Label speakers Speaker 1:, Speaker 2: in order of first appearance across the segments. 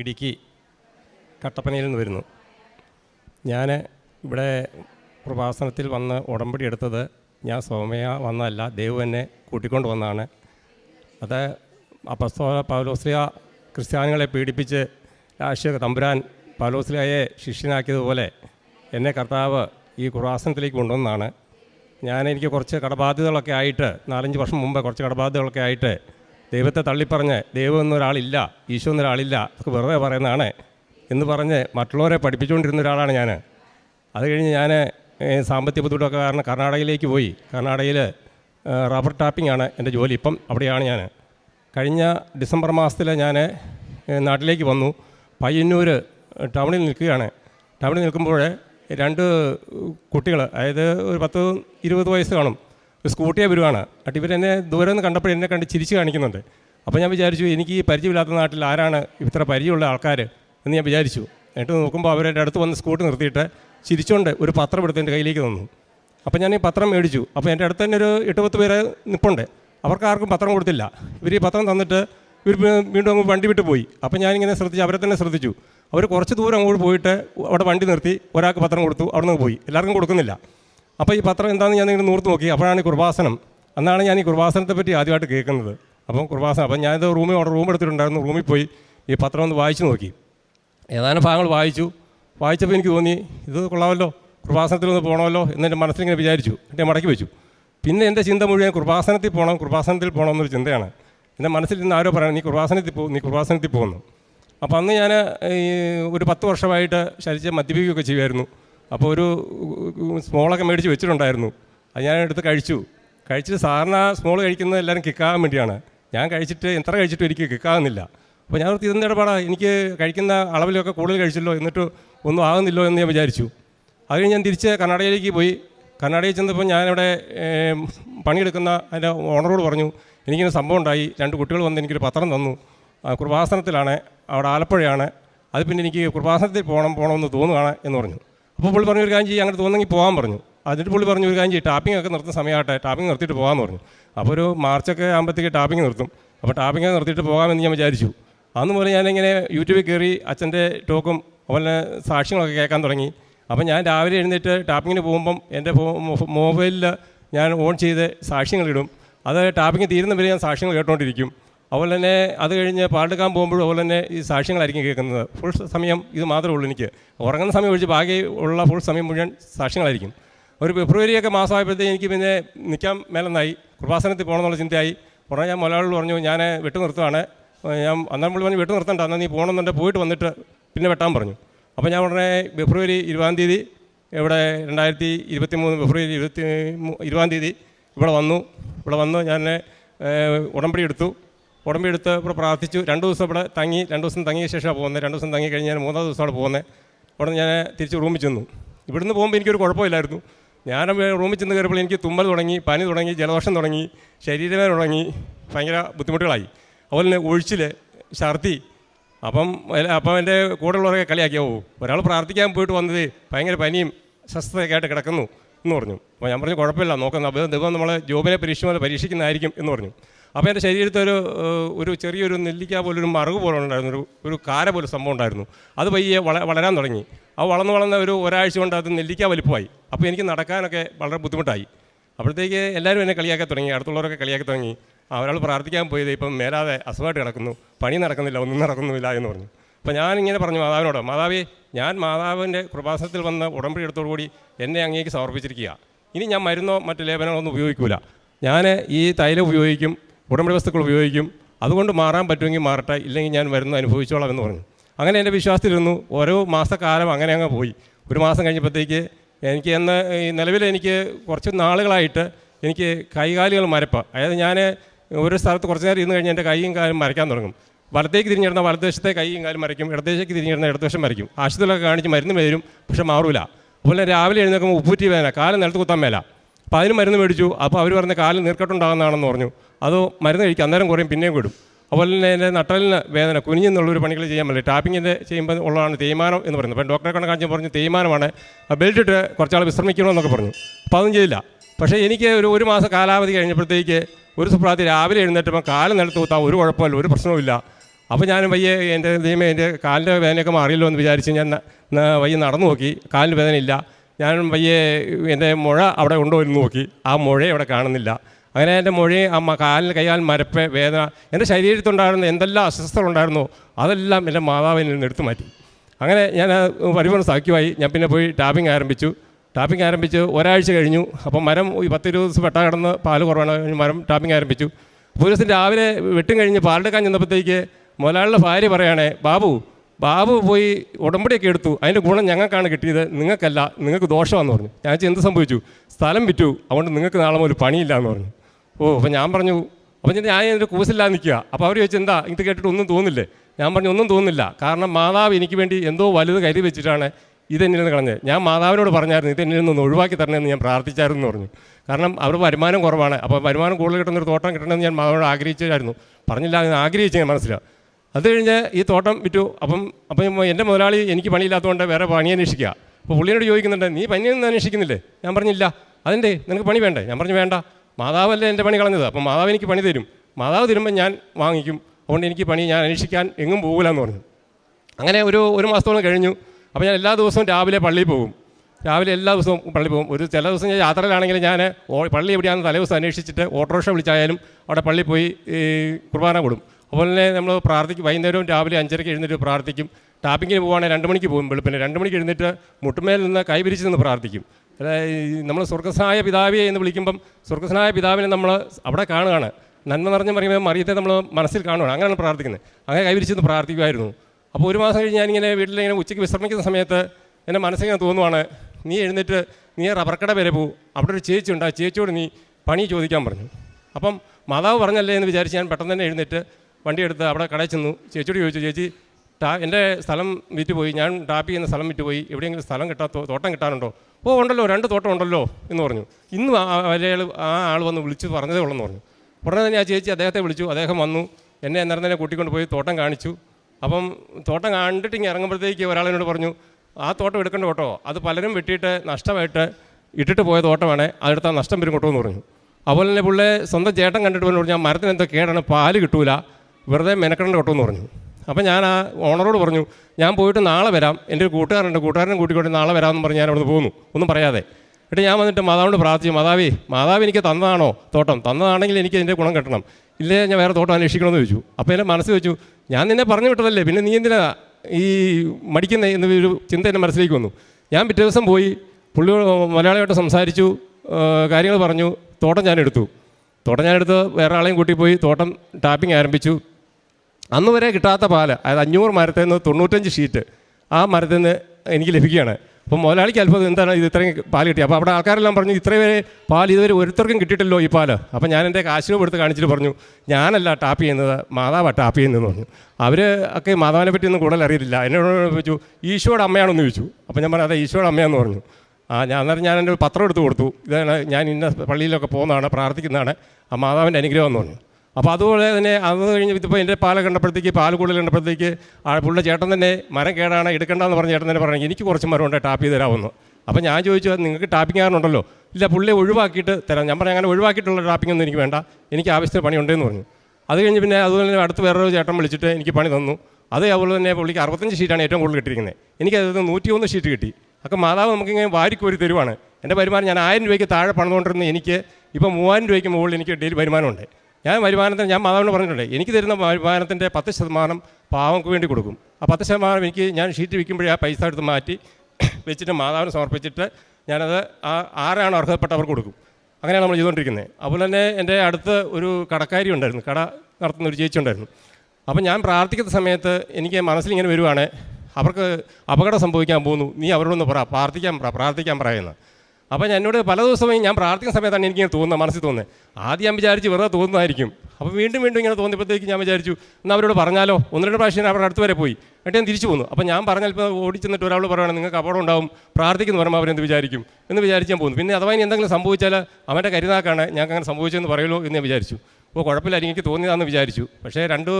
Speaker 1: ഇടുക്കി കട്ടപ്പനയിൽ നിന്ന് വരുന്നു. ഞാൻ ഇവിടെ പ്രഭാസനത്തിൽ വന്ന് ഉടമ്പടി എടുത്തത് ഞാൻ സ്വമയ വന്നതല്ല ദൈവം എന്നെ കൂട്ടിക്കൊണ്ട് വന്നതാണ്. അത് അപ്പസ്തോ പൗലോസ്ലിയ ക്രിസ്ത്യാനികളെ പീഡിപ്പിച്ച് രാഷ്ട്രീയ തമ്പുരാൻ പൗലോസ്ലിയയെ ശിഷ്യനാക്കിയതുപോലെ എന്നെ കർത്താവ് ഈ കുറാസനത്തിലേക്ക് കൊണ്ടുവന്നതാണ്. ഞാൻ എനിക്ക് കുറച്ച് കടബാധ്യതകളൊക്കെ ആയിട്ട് നാലഞ്ച് വർഷം മുമ്പ് കുറച്ച് കടബാധ്യതകളൊക്കെ ആയിട്ട് ദൈവത്തെ തള്ളിപ്പറഞ്ഞ് ദൈവം എന്നൊരാളില്ല ഈശോ എന്നൊരാളില്ല അതൊക്കെ വെറുതെ പറയുന്നതാണ് എന്ന് പറഞ്ഞ് മറ്റുള്ളവരെ പഠിപ്പിച്ചുകൊണ്ടിരുന്ന ഒരാളാണ് ഞാൻ. അത് കഴിഞ്ഞ് ഞാൻ സാമ്പത്തിക ബുദ്ധിമുട്ടൊക്കെ കാരണം കർണാടകയിലേക്ക് പോയി. കർണാടകയിൽ റബ്ബർ ടാപ്പിംഗ് ആണ് എന്റെ ജോലി. ഇപ്പം അവിടെയാണ് ഞാൻ. കഴിഞ്ഞ ഡിസംബർ മാസത്തിൽ ഞാൻ നാട്ടിലേക്ക് വന്നു. പയ്യന്നൂർ ടൗണിൽ നിൽക്കുകയാണ്. ടൗണിൽ നിൽക്കുമ്പോൾ രണ്ട് കുട്ടികൾ അതായത് ഒരു പത്ത് ഇരുപത് വയസ്സ് കാണും. സ്കൂട്ടിയെ വരുവാണ് എന്നിട്ട് ഇവരെന്നെ ദൂരെ നിന്ന് കണ്ടപ്പോൾ എന്നെ കണ്ട് ചിരിച്ച് കാണിക്കുന്നുണ്ട്. അപ്പോൾ ഞാൻ വിചാരിച്ചു എനിക്ക് ഈ പരിചയമില്ലാത്ത നാട്ടിൽ ആരാണ് ഇത്ര പരിചയമുള്ള ആൾക്കാർ എന്ന് ഞാൻ വിചാരിച്ചു. എന്നിട്ട് നോക്കുമ്പോൾ അവരുടെ അടുത്ത് വന്ന് സ്കൂട്ടി നിർത്തിയിട്ട് ചിരിച്ചുകൊണ്ട് ഒരു പത്രം എടുത്ത് എന്റെ കയ്യിലേക്ക് തന്നു. അപ്പോൾ ഞാൻ ഈ പത്രം മേടിച്ചു. അപ്പോൾ എന്റെ അടുത്ത് തന്നെ ഒരു എട്ടുപത്ത് പേരെ നിപ്പുണ്ട്. അവർക്ക് ആർക്കും പത്രം കൊടുത്തില്ല. ഇവർ ഈ പത്രം തന്നിട്ട് ഇവർ വീണ്ടും അങ്ങ് വണ്ടി വിട്ട് പോയി. അപ്പോൾ ഞാനിങ്ങനെ ശ്രദ്ധിച്ചു അവരെ തന്നെ ശ്രദ്ധിച്ചു. അവർ കുറച്ച് ദൂരം അങ്ങോട്ട് പോയിട്ട് അവിടെ വണ്ടി നിർത്തി ഒരാൾക്ക് പത്രം കൊടുത്തു അവിടെ നിന്ന് പോയി. എല്ലാവർക്കും കൊടുക്കുന്നില്ല. അപ്പോൾ ഈ പത്രം എന്താണെന്ന് ഞാൻ ഇങ്ങനെ നൂർത്ത് നോക്കി. അപ്പോഴാണ് ഈ കുർബാസനം. അന്നാണ് ഞാൻ ഈ കുർബാസനത്തെ പറ്റി ആദ്യമായിട്ട് കേൾക്കുന്നത്. അപ്പം കുർബാസനം അപ്പം ഞാനിത് റൂമിൽ റൂം എടുത്തിട്ടുണ്ടായിരുന്നു. റൂമിൽ പോയി ഈ പത്രം ഒന്ന് വായിച്ചു നോക്കി. ഏതാനും ഭാഗങ്ങൾ വായിച്ചു. വായിച്ചപ്പോൾ എനിക്ക് തോന്നി ഇത് കൊള്ളാമല്ലോ കുർബാസനത്തിൽ ഒന്ന് പോകണമല്ലോ എന്നെന്റെ മനസ്സിലിങ്ങനെ വിചാരിച്ചു. എന്നിട്ട് മടക്കി വെച്ചു. പിന്നെ എന്റെ ചിന്ത മുഴുവൻ കൃപാസനത്തിൽ പോകണം കൃപാസനത്തിൽ പോകണം എന്നൊരു ചിന്തയാണ്. എന്റെ മനസ്സിൽ നിന്ന് ആരോ പറയണം നീ കൃപാസനത്തിൽ പോകും നീ കൃപാസനത്തിൽ പോകുന്നു. അപ്പോൾ അന്ന് ഞാൻ ഈ ഒരു പത്ത് വർഷമായിട്ട് ശരിച്ച് മദ്യപിക്കുകയൊക്കെ ചെയ്യുമായിരുന്നു. അപ്പോൾ ഒരു സ്മോളൊക്കെ മേടിച്ച് വെച്ചിട്ടുണ്ടായിരുന്നു. അത് ഞാൻ എടുത്ത് കഴിച്ചു. കഴിച്ചിട്ട് സാറിന് ആ സ്മോൾ കഴിക്കുന്നത് എല്ലാവരും കിക്കാകാൻ വേണ്ടിയാണ്. ഞാൻ കഴിച്ചിട്ട് എത്ര കഴിച്ചിട്ടും എനിക്ക് കിക്കാകുന്നില്ല അപ്പോൾ ഞാൻ ഓർത്ത് ഇതെന്താ പാടാ? എനിക്ക് കഴിക്കുന്ന അളവിലൊക്കെ കൂടുതൽ കഴിച്ചല്ലോ എന്നിട്ട് ഒന്നും ആകുന്നില്ലോ എന്ന് ഞാൻ വിചാരിച്ചു. അത് ഞാൻ തിരിച്ച് കർണാടകയിലേക്ക് പോയി. കർണാടകയിൽ ചെന്നപ്പോൾ ഞാനിവിടെ പണിയെടുക്കുന്ന അതിന്റെ ഓണറോട് പറഞ്ഞു എനിക്കിങ്ങനെ സംഭവം ഉണ്ടായി. രണ്ട് കുട്ടികൾ വന്ന് എനിക്കൊരു പത്രം തന്നു. കുർബാസനത്തിലാണ് അവിടെ ആലപ്പുഴയാണ്. അത് പിന്നെ എനിക്ക് കുർബാസനത്തിൽ പോകണം പോകണമെന്ന് തോന്നുകയാണ് എന്ന് പറഞ്ഞു. അപ്പോൾ പുള്ളി പറഞ്ഞു ഒരു കാര്യം ചെയ്യും അങ്ങനെ തോന്നുന്നെങ്കിൽ പോകാൻ പറഞ്ഞു. അതിന്റെ പുള്ളി പറഞ്ഞു ഒരു കാര്യം ചെയ്യും ടാപ്പിംഗ് ഒക്കെ നിർത്തുന്ന സമയമാട്ടെ ടാപ്പിംഗ് നിർത്തിയിട്ട് പോകാമെന്ന് പറഞ്ഞു. അപ്പോൾ ഒരു മാർച്ചൊക്കെ ആകുമ്പോഴത്തേക്ക് ടാപ്പിംഗ് നിർത്തും. അപ്പോൾ ടാപ്പിംഗ് നിർത്തിയിട്ട് പോകാമെന്ന് ഞാൻ വിചാരിച്ചു. അന്ന് മുതൽ ഞാനിങ്ങനെ യൂട്യൂബിൽ കയറി അച്ഛന്റെ ടോക്കും അതുപോലെ സാക്ഷ്യങ്ങളൊക്കെ കേൾക്കാൻ തുടങ്ങി. അപ്പം ഞാൻ രാവിലെ എഴുന്നേറ്റ് ടാപ്പിങ്ങിന് പോകുമ്പം എന്റെ മൊബൈലിൽ ഞാൻ ഓൺ ചെയ്ത് സാക്ഷ്യങ്ങളിടും അത് ടാപ്പിംഗ് തീരുന്നവരെ ഞാൻ സാക്ഷ്യങ്ങൾ കേട്ടുകൊണ്ടിരിക്കും അതുപോലെ തന്നെ അത് കഴിഞ്ഞ് പാട്ടെടുക്കാൻ പോകുമ്പോഴും അതുപോലെ തന്നെ ഈ സാക്ഷ്യങ്ങളായിരിക്കും കേൾക്കുന്നത്. ഫുൾ സമയം ഇത് മാത്രമേ ഉള്ളൂ എനിക്ക്. ഉറങ്ങുന്ന സമയം ഒഴിച്ച് ബാക്കി ഉള്ള ഫുൾ സമയം മുഴുവൻ സാക്ഷ്യങ്ങളായിരിക്കും. ഒരു ഫെബ്രുവരിയൊക്കെ മാസമായപ്പോഴത്തേക്ക് എനിക്ക് പിന്നെ നിൽക്കാൻ മേലെന്നായി. കൃപാസനത്തിൽ പോകണമെന്നുള്ള ചിന്തയായി. ഉടനെ ഞാൻ മലയാളികൾ പറഞ്ഞു ഞാൻ വെട്ടു നിർത്തുവാണ്. ഞാൻ അന്നാൽ പുള്ളി പറഞ്ഞു വെട്ടു നിർത്തണ്ട. എന്നാൽ നീ പോകണമെന്നുണ്ടെങ്കിൽ പോയിട്ട് വന്നിട്ട് പിന്നെ വെട്ടാൻ പറഞ്ഞു. അപ്പോൾ ഞാൻ ഉടനെ ഫെബ്രുവരി ഇരുപതാം തീയതി ഇവിടെ രണ്ടായിരത്തി ഇരുപത്തി മൂന്ന് ഫെബ്രുവരി ഇരുപത്തി ഇരുപതാം തീയതി ഇവിടെ വന്നു. ഇവിടെ വന്നു ഞാൻ ഉടമ്പടി എടുത്തു. ഉടമ്പടി എടുത്ത് ഇവിടെ പ്രാർത്ഥിച്ചു. രണ്ട് ദിവസം ഇവിടെ തങ്ങി രണ്ട് ദിവസം തങ്ങിയ ശേഷമാണ് പോകുന്നത്. രണ്ട് ദിവസം തങ്ങി കഴിഞ്ഞാൽ മൂന്നാം ദിവസമാണ് പോകുന്നത്. അവിടെ ഞാൻ തിരിച്ച് റൂമിൽ ചെന്നു. ഇവിടുന്ന് പോകുമ്പോൾ എനിക്കൊരു കുഴപ്പമില്ലായിരുന്നു. ഞാൻ റൂമിൽ ചെന്ന് കയറിയപ്പോൾ എനിക്ക് തുമ്മൽ തുടങ്ങി പനി തുടങ്ങി ജലദോഷം തുടങ്ങി ശരീരമേ തുടങ്ങി ഭയങ്കര ബുദ്ധിമുട്ടുകളായി. അതുപോലെ തന്നെ ഒഴിച്ചിൽ ഛർദി. അപ്പം അപ്പം എന്റെ കൂടെയുള്ളവരൊക്കെ കളിയാക്കിയാവോ ഒരാൾ പ്രാർത്ഥിക്കാൻ പോയിട്ട് വന്നത് ഭയങ്കര പനിയും സ്വസ്ഥതയൊക്കെ ആയിട്ട് കിടക്കുന്നു എന്ന് പറഞ്ഞു. അപ്പോൾ ഞാൻ പറഞ്ഞു കുഴപ്പമില്ല നോക്കുന്നു അപ്പോൾ ദൈവം നമ്മളെ ജോബിനെ പരീക്ഷ പരീക്ഷിക്കുന്നതായിരിക്കും എന്ന് പറഞ്ഞു. അപ്പോൾ എന്റെ ശരീരത്തിൽ ഒരു ഒരു ചെറിയൊരു നെല്ലിക്ക പോലൊരു മറുക് പോലെ ഉണ്ടായിരുന്നു. ഒരു ഒരു കാര പോലെ സംഭവം ഉണ്ടായിരുന്നു. അത് പയ്യെ വള വളരാൻ തുടങ്ങി. അത് വളർന്ന് വളർന്ന ഒരു ഒരാഴ്ച കൊണ്ട് അത് നെല്ലിക്ക വലിപ്പമായി. അപ്പോൾ എനിക്ക് നടക്കാനൊക്കെ വളരെ ബുദ്ധിമുട്ടായി. അപ്പോഴത്തേക്ക് എല്ലാവരും എന്നെ കളിയാക്കാൻ തുടങ്ങി. അടുത്തുള്ളവരൊക്കെ കളിയാക്കി തുടങ്ങി. ആ ഒരാൾ പ്രാർത്ഥിക്കാൻ പോയത് ഇപ്പം മേലാതെ അസുഖമായിട്ട് കിടക്കുന്നു. പണി നടക്കുന്നില്ല ഒന്നും നടക്കുന്നില്ല എന്ന് പറഞ്ഞു. അപ്പോൾ ഞാനിങ്ങനെ പറഞ്ഞു മാതാവിനോട് മാതാവേ ഞാൻ മാതാവിന്റെ കൃപാസനത്തിൽ വന്ന ഉടമ്പടി എടുത്തോടുകൂടി എന്നെ അങ്ങേക്ക് സമർപ്പിച്ചിരിക്കുക ഇനി ഞാൻ മരുന്നോ മറ്റ് ലേപനങ്ങളോ ഒന്നും ഉപയോഗിക്കില്ല ഞാൻ ഈ തൈലം ഉപയോഗിക്കും ഉടമ്പടി വസ്തുക്കൾ ഉപയോഗിക്കും. അതുകൊണ്ട് മാറാൻ പറ്റുമെങ്കിൽ മാറട്ടെ ഇല്ലെങ്കിൽ ഞാൻ വരുന്ന അനുഭവിച്ചോളാം എന്ന് പറഞ്ഞു. അങ്ങനെ എന്റെ വിശ്വാസത്തിലിരുന്നു. ഓരോ മാസക്കാലം അങ്ങനെ അങ്ങ് പോയി. ഒരു മാസം കഴിഞ്ഞപ്പോഴത്തേക്ക് എനിക്ക് എന്ന് നിലവിൽ എനിക്ക് കുറച്ച് നാളുകളായിട്ട് എനിക്ക് കൈകാലുകൾ മരപ്പ. അതായത് ഞാൻ ഒരു സ്ഥലത്ത് കുറച്ച് നേരം ഇരുന്ന് കഴിഞ്ഞാൽ എന്റെ കൈയും കാലും മരയ്ക്കാൻ തുടങ്ങും. വലത്തേക്ക് തിരിഞ്ഞിരുന്ന വലത്തേശത്തെ കൈയും കാലും മരയ്ക്കും ഇടതുവശത്തേക്ക് തിരിഞ്ഞിരുന്ന ഇടതുവശം മരയ്ക്കും. ആശുപത്രിയിലൊക്കെ കാണിച്ച് മരുന്ന് വരും പക്ഷെ മാറൂല. അതുപോലെ രാവിലെ എഴുന്നേൽക്കുമ്പോൾ ഉപ്പൂറ്റി വേദന കാലം നിലത്ത് കുത്താൻ മേല. അപ്പോൾ അതിന് മരുന്ന് മേടിച്ചു. അപ്പോൾ അവർ പറഞ്ഞ കാലിൽ നീർക്കെട്ടുണ്ടാകുന്നതാണെന്ന് പറഞ്ഞു. അത് മരുന്ന് കഴിക്കും അന്നേരം കുറയും പിന്നെയും വിടും അതുപോലെ തന്നെ എന്റെ നട്ടലിന് വേദന കുനിഞ്ഞെന്നുള്ളൊരു പണികൾ ചെയ്യാൻ പറ്റില്ല. ടാപ്പിങ്ങിന്റെ ചെയ്യുമ്പോൾ ഉള്ളതാണ് തേയ്മാനം എന്ന് പറയുന്നത്. അപ്പോൾ ഡോക്ടറെ കൊണ്ട് കാണിച്ച് പറഞ്ഞു തേയ്മാനമാണ്. ബെൽറ്റ് ഇട്ട് കുറച്ചാൾ വിശ്രമിക്കണമെന്നൊക്കെ പറഞ്ഞു. അപ്പോൾ അതും ചെയ്തില്ല. പക്ഷേ എനിക്ക് ഒരു ഒരു മാസം കാലാവധി കഴിഞ്ഞപ്പോഴത്തേക്ക് ഒരു സുപ്രാതി രാവിലെ എഴുന്നേറ്റപ്പോൾ കാൽ നിലത്ത് കുത്താൻ ഒരു കുഴപ്പമില്ല ഒരു പ്രശ്നവുമില്ല അപ്പോൾ ഞാൻ വയ്യ എന്റെ ദൈവം എന്റെ കാലിന്റെ വേദനയൊക്കെ മാറിയല്ലോ എന്ന് വിചാരിച്ച് ഞാൻ വയ്യ നടന്നു നോക്കി. കാലിന് വേദനയില്ല. ഞാൻ വയ്യ എന്റെ മുഴ അവിടെ ഉണ്ടോ എന്ന് നോക്കി. ആ മുഴയെ അവിടെ കാണുന്നില്ല. അങ്ങനെ എന്റെ മുഴയും ആ കാലിന് കൈകാൽ മരപ്പ് വേദന എന്റെ ശരീരത്തുണ്ടായിരുന്ന എന്തെല്ലാം അസ്വസ്ഥതകളുണ്ടായിരുന്നോ അതെല്ലാം എന്റെ മാതാവിൽ നിന്ന് എടുത്തു മാറ്റി. അങ്ങനെ ഞാൻ പരിപൂർണ സൗഖ്യമായി. ഞാൻ പിന്നെ പോയി ടാപ്പിംഗ് ആരംഭിച്ചു. ടാപ്പിംഗ് ആരംഭിച്ച് ഒരാഴ്ച കഴിഞ്ഞു. അപ്പം മരം ഈ പത്ത് ഇരുപത് ദിവസം വെട്ടാ കിടന്ന് പാൽ കുറവാണ്. മരം ടാപ്പിംഗ് ആരംഭിച്ചു. ഒരു ദിവസം രാവിലെ വെട്ടും കഴിഞ്ഞ് പാലെടുക്കാൻ ചെന്നപ്പോഴത്തേക്ക് മുതലാളിയുടെ ഭാര്യ പറയുകയാണേ ബാബു ബാബു പോയി ഉടമ്പടിയൊക്കെ എടുത്തു. അതിന്റെ ഗുണം ഞങ്ങൾക്കാണ് കിട്ടിയത്. നിങ്ങൾക്കല്ല നിങ്ങൾക്ക് ദോഷമാണെന്ന് പറഞ്ഞു. ഞാൻ ചേച്ചി എന്ത് സംഭവിച്ചു? സ്ഥലം വിറ്റു. അതുകൊണ്ട് നിങ്ങൾക്ക് നാളെ മുതൽ പണിയില്ല എന്ന് പറഞ്ഞു. ഓ അപ്പം ഞാൻ പറഞ്ഞു അപ്പം ഞാൻ ഞാൻ എന്റെ കൂസില്ലാതെ നിൽക്കുക. അപ്പോൾ അവർ ചോദിച്ചു എന്താ? ഇത് കേട്ടിട്ട് ഒന്നും തോന്നില്ലേ ഞാൻ പറഞ്ഞു ഒന്നും തോന്നില്ല കാരണം മാതാവ് എനിക്ക് വേണ്ടി എന്തോ വലുത് കരുതി വെച്ചിട്ടാണ് ഇതെന്നിൽ നിന്ന് കളഞ്ഞത്. ഞാൻ മാതാവിനോട് പറഞ്ഞായിരുന്നു ഇതെന്നിൽ നിന്ന് ഒഴിവാക്കി തരണമെന്ന് ഞാൻ പ്രാർത്ഥിച്ചായിരുന്നു എന്ന് പറഞ്ഞു. കാരണം അവർ വരുമാനം കുറവാണ്. അപ്പോൾ വരുമാനം കൂടുതൽ കിട്ടുന്നൊരു തോട്ടം കിട്ടണമെന്ന് ഞാൻ മാതാവിനോട് ആഗ്രഹിച്ചായിരുന്നു പറഞ്ഞില്ല എന്ന് ആഗ്രഹിച്ച് ഞാൻ മനസ്സിലാണ് അത് കഴിഞ്ഞ് ഈ തോട്ടം വിറ്റു. അപ്പം അപ്പം എന്റെ മുതലാളി എനിക്ക് പണിയില്ലാത്തതുകൊണ്ട് വേറെ പണി അന്വേഷിക്കുക. അപ്പോൾ പുള്ളിയോട് ചോദിക്കുന്നുണ്ട് നീ പണിയൊന്നും അന്വേഷിക്കുന്നില്ലേ? ഞാൻ പറഞ്ഞില്ല. അതിന്റെ നിനക്ക് പണി വേണ്ടേ? ഞാൻ പറഞ്ഞു വേണ്ട. മാതാവല്ലേ എന്റെ പണി കളഞ്ഞത്. അപ്പം മാതാവ് എനിക്ക് പണി തരും. മാതാവ് തരുമ്പോൾ ഞാൻ വാങ്ങിക്കും. അതുകൊണ്ട് എനിക്ക് പണി ഞാൻ അന്വേഷിക്കാൻ എങ്ങും പോകില്ല എന്ന് പറഞ്ഞു. അങ്ങനെ ഒരു ഒരു മാസത്തോളം കഴിഞ്ഞു. അപ്പോൾ ഞാൻ എല്ലാ ദിവസവും രാവിലെ പള്ളിയിൽ പോകും. രാവിലെ എല്ലാ ദിവസവും പള്ളി പോകും. ഒരു ചില ദിവസം ഞാൻ യാത്രയിലാണെങ്കിൽ ഞാൻ പള്ളി എവിടെയാണെന്ന് തലേ ദിവസം അന്വേഷിച്ചിട്ട് ഓട്ടോറിക്ഷ വിളിച്ചായാലും അവിടെ പള്ളിയിൽ പോയി കുർബാന കൊടുക്കും അതുപോലെ തന്നെ നമ്മൾ പ്രാർത്ഥിക്കും. വൈകുന്നേരവും രാവിലെ അഞ്ചരയ്ക്ക് എഴുന്നേറ്റ് പ്രാർത്ഥിക്കും. ടാപ്പിങ്ങിന് പോകുകയാണെങ്കിൽ രണ്ട് മണിക്ക് പോകും വെളുപ്പിന്. രണ്ട് മണിക്ക് എഴുന്നേറ്റ് മുട്ടുമേൽ നിന്ന് കൈവിരിച്ച് നിന്ന് പ്രാർത്ഥിക്കും. നമ്മൾ സ്വർഗസ്നായ പിതാവിയെ എന്ന് വിളിക്കുമ്പം സ്വർഗസ്നായ പിതാവിനെ നമ്മൾ അവിടെ കാണുകയാണ്. നന്മ നിറഞ്ഞ പറയുമ്പോൾ മറിയത്തെ നമ്മൾ മനസ്സിൽ കാണുകയാണ്. അങ്ങനെയാണ് പ്രാർത്ഥിക്കുന്നത്. അങ്ങനെ കൈവിരിച്ച് നിന്ന് പ്രാർത്ഥിക്കുമായിരുന്നു. അപ്പോൾ ഒരു മാസം കഴിഞ്ഞ് ഞാനിങ്ങനെ വീട്ടിലിങ്ങനെ ഉച്ചയ്ക്ക് വിശ്രമിക്കുന്ന സമയത്ത് എന്റെ മനസ്സിങ്ങനെ തോന്നുവാണ് നീ എഴുന്നേറ്റ് നീ റബ്ബർക്കട വരെ പോകും അവിടെ ഒരു ചേച്ചി ഉണ്ട്. ആ ചേച്ചിയോട് നീ പണി ചോദിക്കാൻ പറഞ്ഞു. അപ്പം മാതാവ് പറഞ്ഞല്ലേ എന്ന് വിചാരിച്ച് ഞാൻ പെട്ടെന്ന് തന്നെ എഴുന്നേറ്റ് വണ്ടി എടുത്ത് അവിടെ കടയിൽ ചെന്നു. ചേച്ചിയോട് ചോദിച്ചു ചേച്ചി ടാ എന്റെ സ്ഥലം വിറ്റ് പോയി ഞാൻ ടാപ്പ് ചെയ്യുന്ന സ്ഥലം വിറ്റ് പോയി എവിടെയെങ്കിലും സ്ഥലം കിട്ടാ തോട്ടം കിട്ടാനുണ്ടോ? ഓ ഉണ്ടല്ലോ. രണ്ട് തോട്ടം ഉണ്ടല്ലോ. എന്ന് പറഞ്ഞു. ഇന്നും അയാൾ ആ ആൾ വന്ന് വിളിച്ച് പറഞ്ഞതേ ഉള്ളെന്ന് പറഞ്ഞു. ഉടനെ തന്നെ ആ ചേച്ചി അദ്ദേഹത്തെ വിളിച്ചു. അദ്ദേഹം വന്നു. എന്നെ അന്നേരം തന്നെ കൂട്ടിക്കൊണ്ട് പോയി തോട്ടം കാണിച്ചു. അപ്പം തോട്ടം കണ്ടിട്ട് ഇങ്ങനെ ഇറങ്ങുമ്പോഴത്തേക്ക് ഒരാളെന്നോട് പറഞ്ഞു ആ തോട്ടം എടുക്കേണ്ട കേട്ടോ. അത് പലരും വെട്ടിയിട്ട് നഷ്ടമായിട്ട് ഇട്ടിട്ട് പോയ തോട്ടമാണ്. അതെടുത്താൽ നഷ്ടം വരും കേട്ടോ എന്ന് പറഞ്ഞു. അതുപോലെ തന്നെ പുള്ളി സ്വന്തം ചേട്ടൻ കണ്ടിട്ട് പറഞ്ഞു ഞാൻ മരത്തിന് എന്തോ കേടാണ്. പാൽ കിട്ടൂല. വെറുതെ മെനക്കെടേണ്ട കേട്ടോ എന്ന് പറഞ്ഞു. അപ്പം ഞാൻ ആ ഓണറോട് പറഞ്ഞു ഞാൻ പോയിട്ട് നാളെ വരാം. എന്റെ ഒരു കൂട്ടുകാരുണ്ട് കൂട്ടുകാരനെ കൂട്ടിക്കൊണ്ട് നാളെ വരാമെന്ന് പറഞ്ഞ് ഞാൻ അവിടുന്ന് പോകുന്നു ഒന്നും പറയാതെ. എന്നിട്ട് ഞാൻ വന്നിട്ട് മാതാവിനോട് പ്രാർത്ഥിച്ചു മാതാവി മാതാവ് എനിക്ക് തന്നതാണോ തോട്ടം? തന്നതാണെങ്കിൽ എനിക്ക് ഇതിന്റെ ഗുണം കിട്ടണം. ഇല്ലേ ഞാൻ വേറെ തോട്ടം അന്വേഷിക്കണമെന്ന് ചോദിച്ചു. അപ്പോൾ എന്റെ മനസ്സ് വെച്ചു ഞാൻ നിന്നെ പറഞ്ഞു വിട്ടതല്ലേ. പിന്നെ നീ എന്തിനാ ഈ മടിക്കുന്ന? എന്നൊരു ചിന്ത എന്റെ മനസ്സിലേക്ക് വന്നു. ഞാൻ പിറ്റേ ദിവസം പോയി പുള്ളി മലയാളിയായിട്ട് സംസാരിച്ചു കാര്യങ്ങൾ പറഞ്ഞു. തോട്ടം ഞാൻ എടുത്തു. തോട്ടം ഞാൻ എടുത്ത് വേറെ ആളെയും കൂട്ടി പോയി തോട്ടം ടാപ്പിംഗ് ആരംഭിച്ചു. അന്ന് വരെ കിട്ടാത്ത പാൽ. അതായത് അഞ്ഞൂറ് മരത്തിൽ നിന്ന് തൊണ്ണൂറ്റഞ്ച് ഷീറ്റ് ആ മരത്തിൽ നിന്ന് എനിക്ക് ലഭിക്കുകയാണ്. അപ്പോൾ മുതലാളിക്ക് അത്ഭുതം. എന്താണ് ഇത് ഇത്രയും പാൽ കിട്ടി? അപ്പോൾ അവിടെ ആൾക്കാരെല്ലാം പറഞ്ഞു ഇത്രയും വരെ പാൽ ഇതുവരെ ഒരുത്തർക്കും കിട്ടിയിട്ടില്ലോ ഈ പാൽ. അപ്പോൾ ഞാൻ എന്റെ കാശിനും എടുത്ത് കാണിച്ചിട്ട് പറഞ്ഞു ഞാനല്ല ടാപ്പ് ചെയ്യുന്നത് മാതാവാണ് ടാപ്പ് ചെയ്യുന്നതെന്ന് പറഞ്ഞു. അവർ ഒക്കെ മാതാവിനെ പറ്റി ഒന്നും കൂടുതൽ അറിയില്ല എന്നോട് ചോദിച്ചു ഈശോയുടെ അമ്മയാണെന്ന് ചോദിച്ചു. അപ്പോൾ ഞാൻ പറഞ്ഞു അതെ ഈശോയുടെ അമ്മയാണെന്ന് പറഞ്ഞു. ആ ഞാൻ അന്നേരം ഞാൻ എന്റെ പത്രം എടുത്ത് കൊടുത്തു. ഇതാണ് ഞാൻ ഇന്ന പള്ളിയിലൊക്കെ പോകുന്നതാണ് പ്രാർത്ഥിക്കുന്നതാണ് ആ മാതാവിന്റെ അനുഗ്രഹം എന്ന് പറഞ്ഞു. അപ്പോൾ അതുപോലെ തന്നെ അത് കഴിഞ്ഞ് ഇതിപ്പോൾ എന്റെ പാല കണ്ടപ്പോഴത്തേക്ക് പാൽ കൂടുതൽ കണ്ടപ്പോഴത്തേക്ക് ആ ചേട്ടൻ തന്നെ മരം കേടാണ് എടുക്കണ്ടെന്ന് പറഞ്ഞ ചേട്ടൻ തന്നെ പറഞ്ഞു എനിക്ക് കുറച്ച് മരം ഉണ്ട് ടാപ്പ് ചെയ്ത് തരാമെന്ന്. അപ്പോൾ ഞാൻ ചോദിച്ചു "അത് നിങ്ങൾക്ക് ടാപ്പിംഗ് ആണെന്നുണ്ടല്ലോ ഇല്ല പുള്ളി ഒഴിവാക്കിയിട്ട് തരാം. ഞാൻ പറഞ്ഞു അങ്ങനെ ഒഴിവാക്കിയിട്ടുള്ള ടാപ്പിംഗ് ഒന്നും എനിക്ക് വേണ്ട എനിക്ക് ആവശ്യത്തിന് പണി ഉണ്ടെന്ന് പറഞ്ഞു. അത് കഴിഞ്ഞ് പിന്നെ അതുപോലെ തന്നെ അടുത്ത് വേറൊരു ചേട്ടൻ വിളിച്ചിട്ട് എനിക്ക് പണി തന്നു. അതേ അതുപോലെ തന്നെ പുള്ളിക്ക് അറുപത്തഞ്ച് ഷീറ്റാണ് ഏറ്റവും കൂടുതൽ കിട്ടിയിരിക്കുന്നത് എനിക്ക് നൂറ്റി നൂറ്റിയൊന്ന് ഷീറ്റ് കിട്ടി. അപ്പം മാതാവ് നമുക്കിങ്ങനെ വാരിക്കോരി തരുവാണ്. എന്റെ വരുമാനം ഞാൻ ആയിരം രൂപയ്ക്ക് താഴെ പണിതുകൊണ്ടിരുന്ന എനിക്ക് ഇപ്പോൾ മൂവായിരം രൂപയ്ക്ക് മുകളിൽ എനിക്ക് ഡെയിലി വരുമാനമുണ്ട്. ഞാൻ വരുമാനത്തിന് ഞാൻ മാതാവിനോട് പറഞ്ഞിട്ടുണ്ട്. എനിക്ക് തരുന്ന വരുമാനത്തിന്റെ പത്ത് ശതമാനം പാവങ്ങൾക്ക് വേണ്ടി കൊടുക്കും. ആ പത്ത് ശതമാനം എനിക്ക് ഞാൻ ഷീറ്റ് വിൽക്കുമ്പോഴേ ആ പൈസ എടുത്ത് മാറ്റി വെച്ചിട്ട് മാതാവിന് സമർപ്പിച്ചിട്ട് ഞാനത് ആ ആരാണ് അർഹതപ്പെട്ടവർക്ക് കൊടുക്കും. അങ്ങനെയാണ് നമ്മൾ ചെയ്തുകൊണ്ടിരിക്കുന്നത്. അതുപോലെ തന്നെ എന്റെ അടുത്ത് ഒരു കടക്കാരി ഉണ്ടായിരുന്നു. കട നടത്തുന്ന ഒരു ചേച്ചി ഉണ്ടായിരുന്നു. അപ്പം ഞാൻ പ്രാർത്ഥിക്കുന്ന സമയത്ത് എനിക്ക് മനസ്സിലിങ്ങനെ വരുവാണ്. അവർക്ക് അപകടം സംഭവിക്കാൻ പോകുന്നു. നീ അവരോടൊന്ന് പറ. പ്രാർത്ഥിക്കാൻ പറ. പ്രാർത്ഥിക്കാൻ പറയുന്നത് അപ്പോൾ എന്നോട് പല ദിവസമായി ഞാൻ പ്രാർത്ഥിക്കുന്ന സമയത്താണ് എനിക്കിങ്ങനെ തോന്നുന്നത് മനസ്സിൽ തോന്നുന്നത്. ആദ്യം ഞാൻ വിചാരിച്ച് വെറുതെ തോന്നുന്നതായിരിക്കും. അപ്പോൾ വീണ്ടും വീണ്ടും ഇങ്ങനെ തോന്നിയപ്പോഴത്തേക്ക് ഞാൻ വിചാരിച്ചു എന്നാൽ അവരോട് പറഞ്ഞാലോ? ഒന്ന് രണ്ട് പ്രാവശ്യം അവരുടെ അടുത്ത് വരെ പോയി. എന്നിട്ട് ഞാൻ തിരിച്ചു പോന്നു. അപ്പോൾ ഞാൻ പറഞ്ഞാൽ ഇപ്പോൾ ഓടിച്ചെന്നിട്ട് ഒരാൾ പറയുകയാണ് നിങ്ങൾക്ക് അപകടം ഉണ്ടാവും പ്രാർത്ഥിക്കുന്നു പറയുമ്പോൾ അവരെന്ത് വിചാരിക്കും. എന്ന് വിചാരിച്ച് ഞാൻ പോകുന്നു പിന്നെ അഥവാ ഇനി എന്തെങ്കിലും സംഭവിച്ചാൽ അവന്റെ കരുതാക്കാണ് ഞങ്ങൾക്ക് അങ്ങനെ സംഭവിച്ചെന്ന് പറയുമല്ലോ എന്ന് ഞാൻ വിചാരിച്ചു. അപ്പോൾ കുഴപ്പമില്ല എനിക്ക് തോന്നിയതാണെന്ന് വിചാരിച്ചു. പക്ഷേ രണ്ട്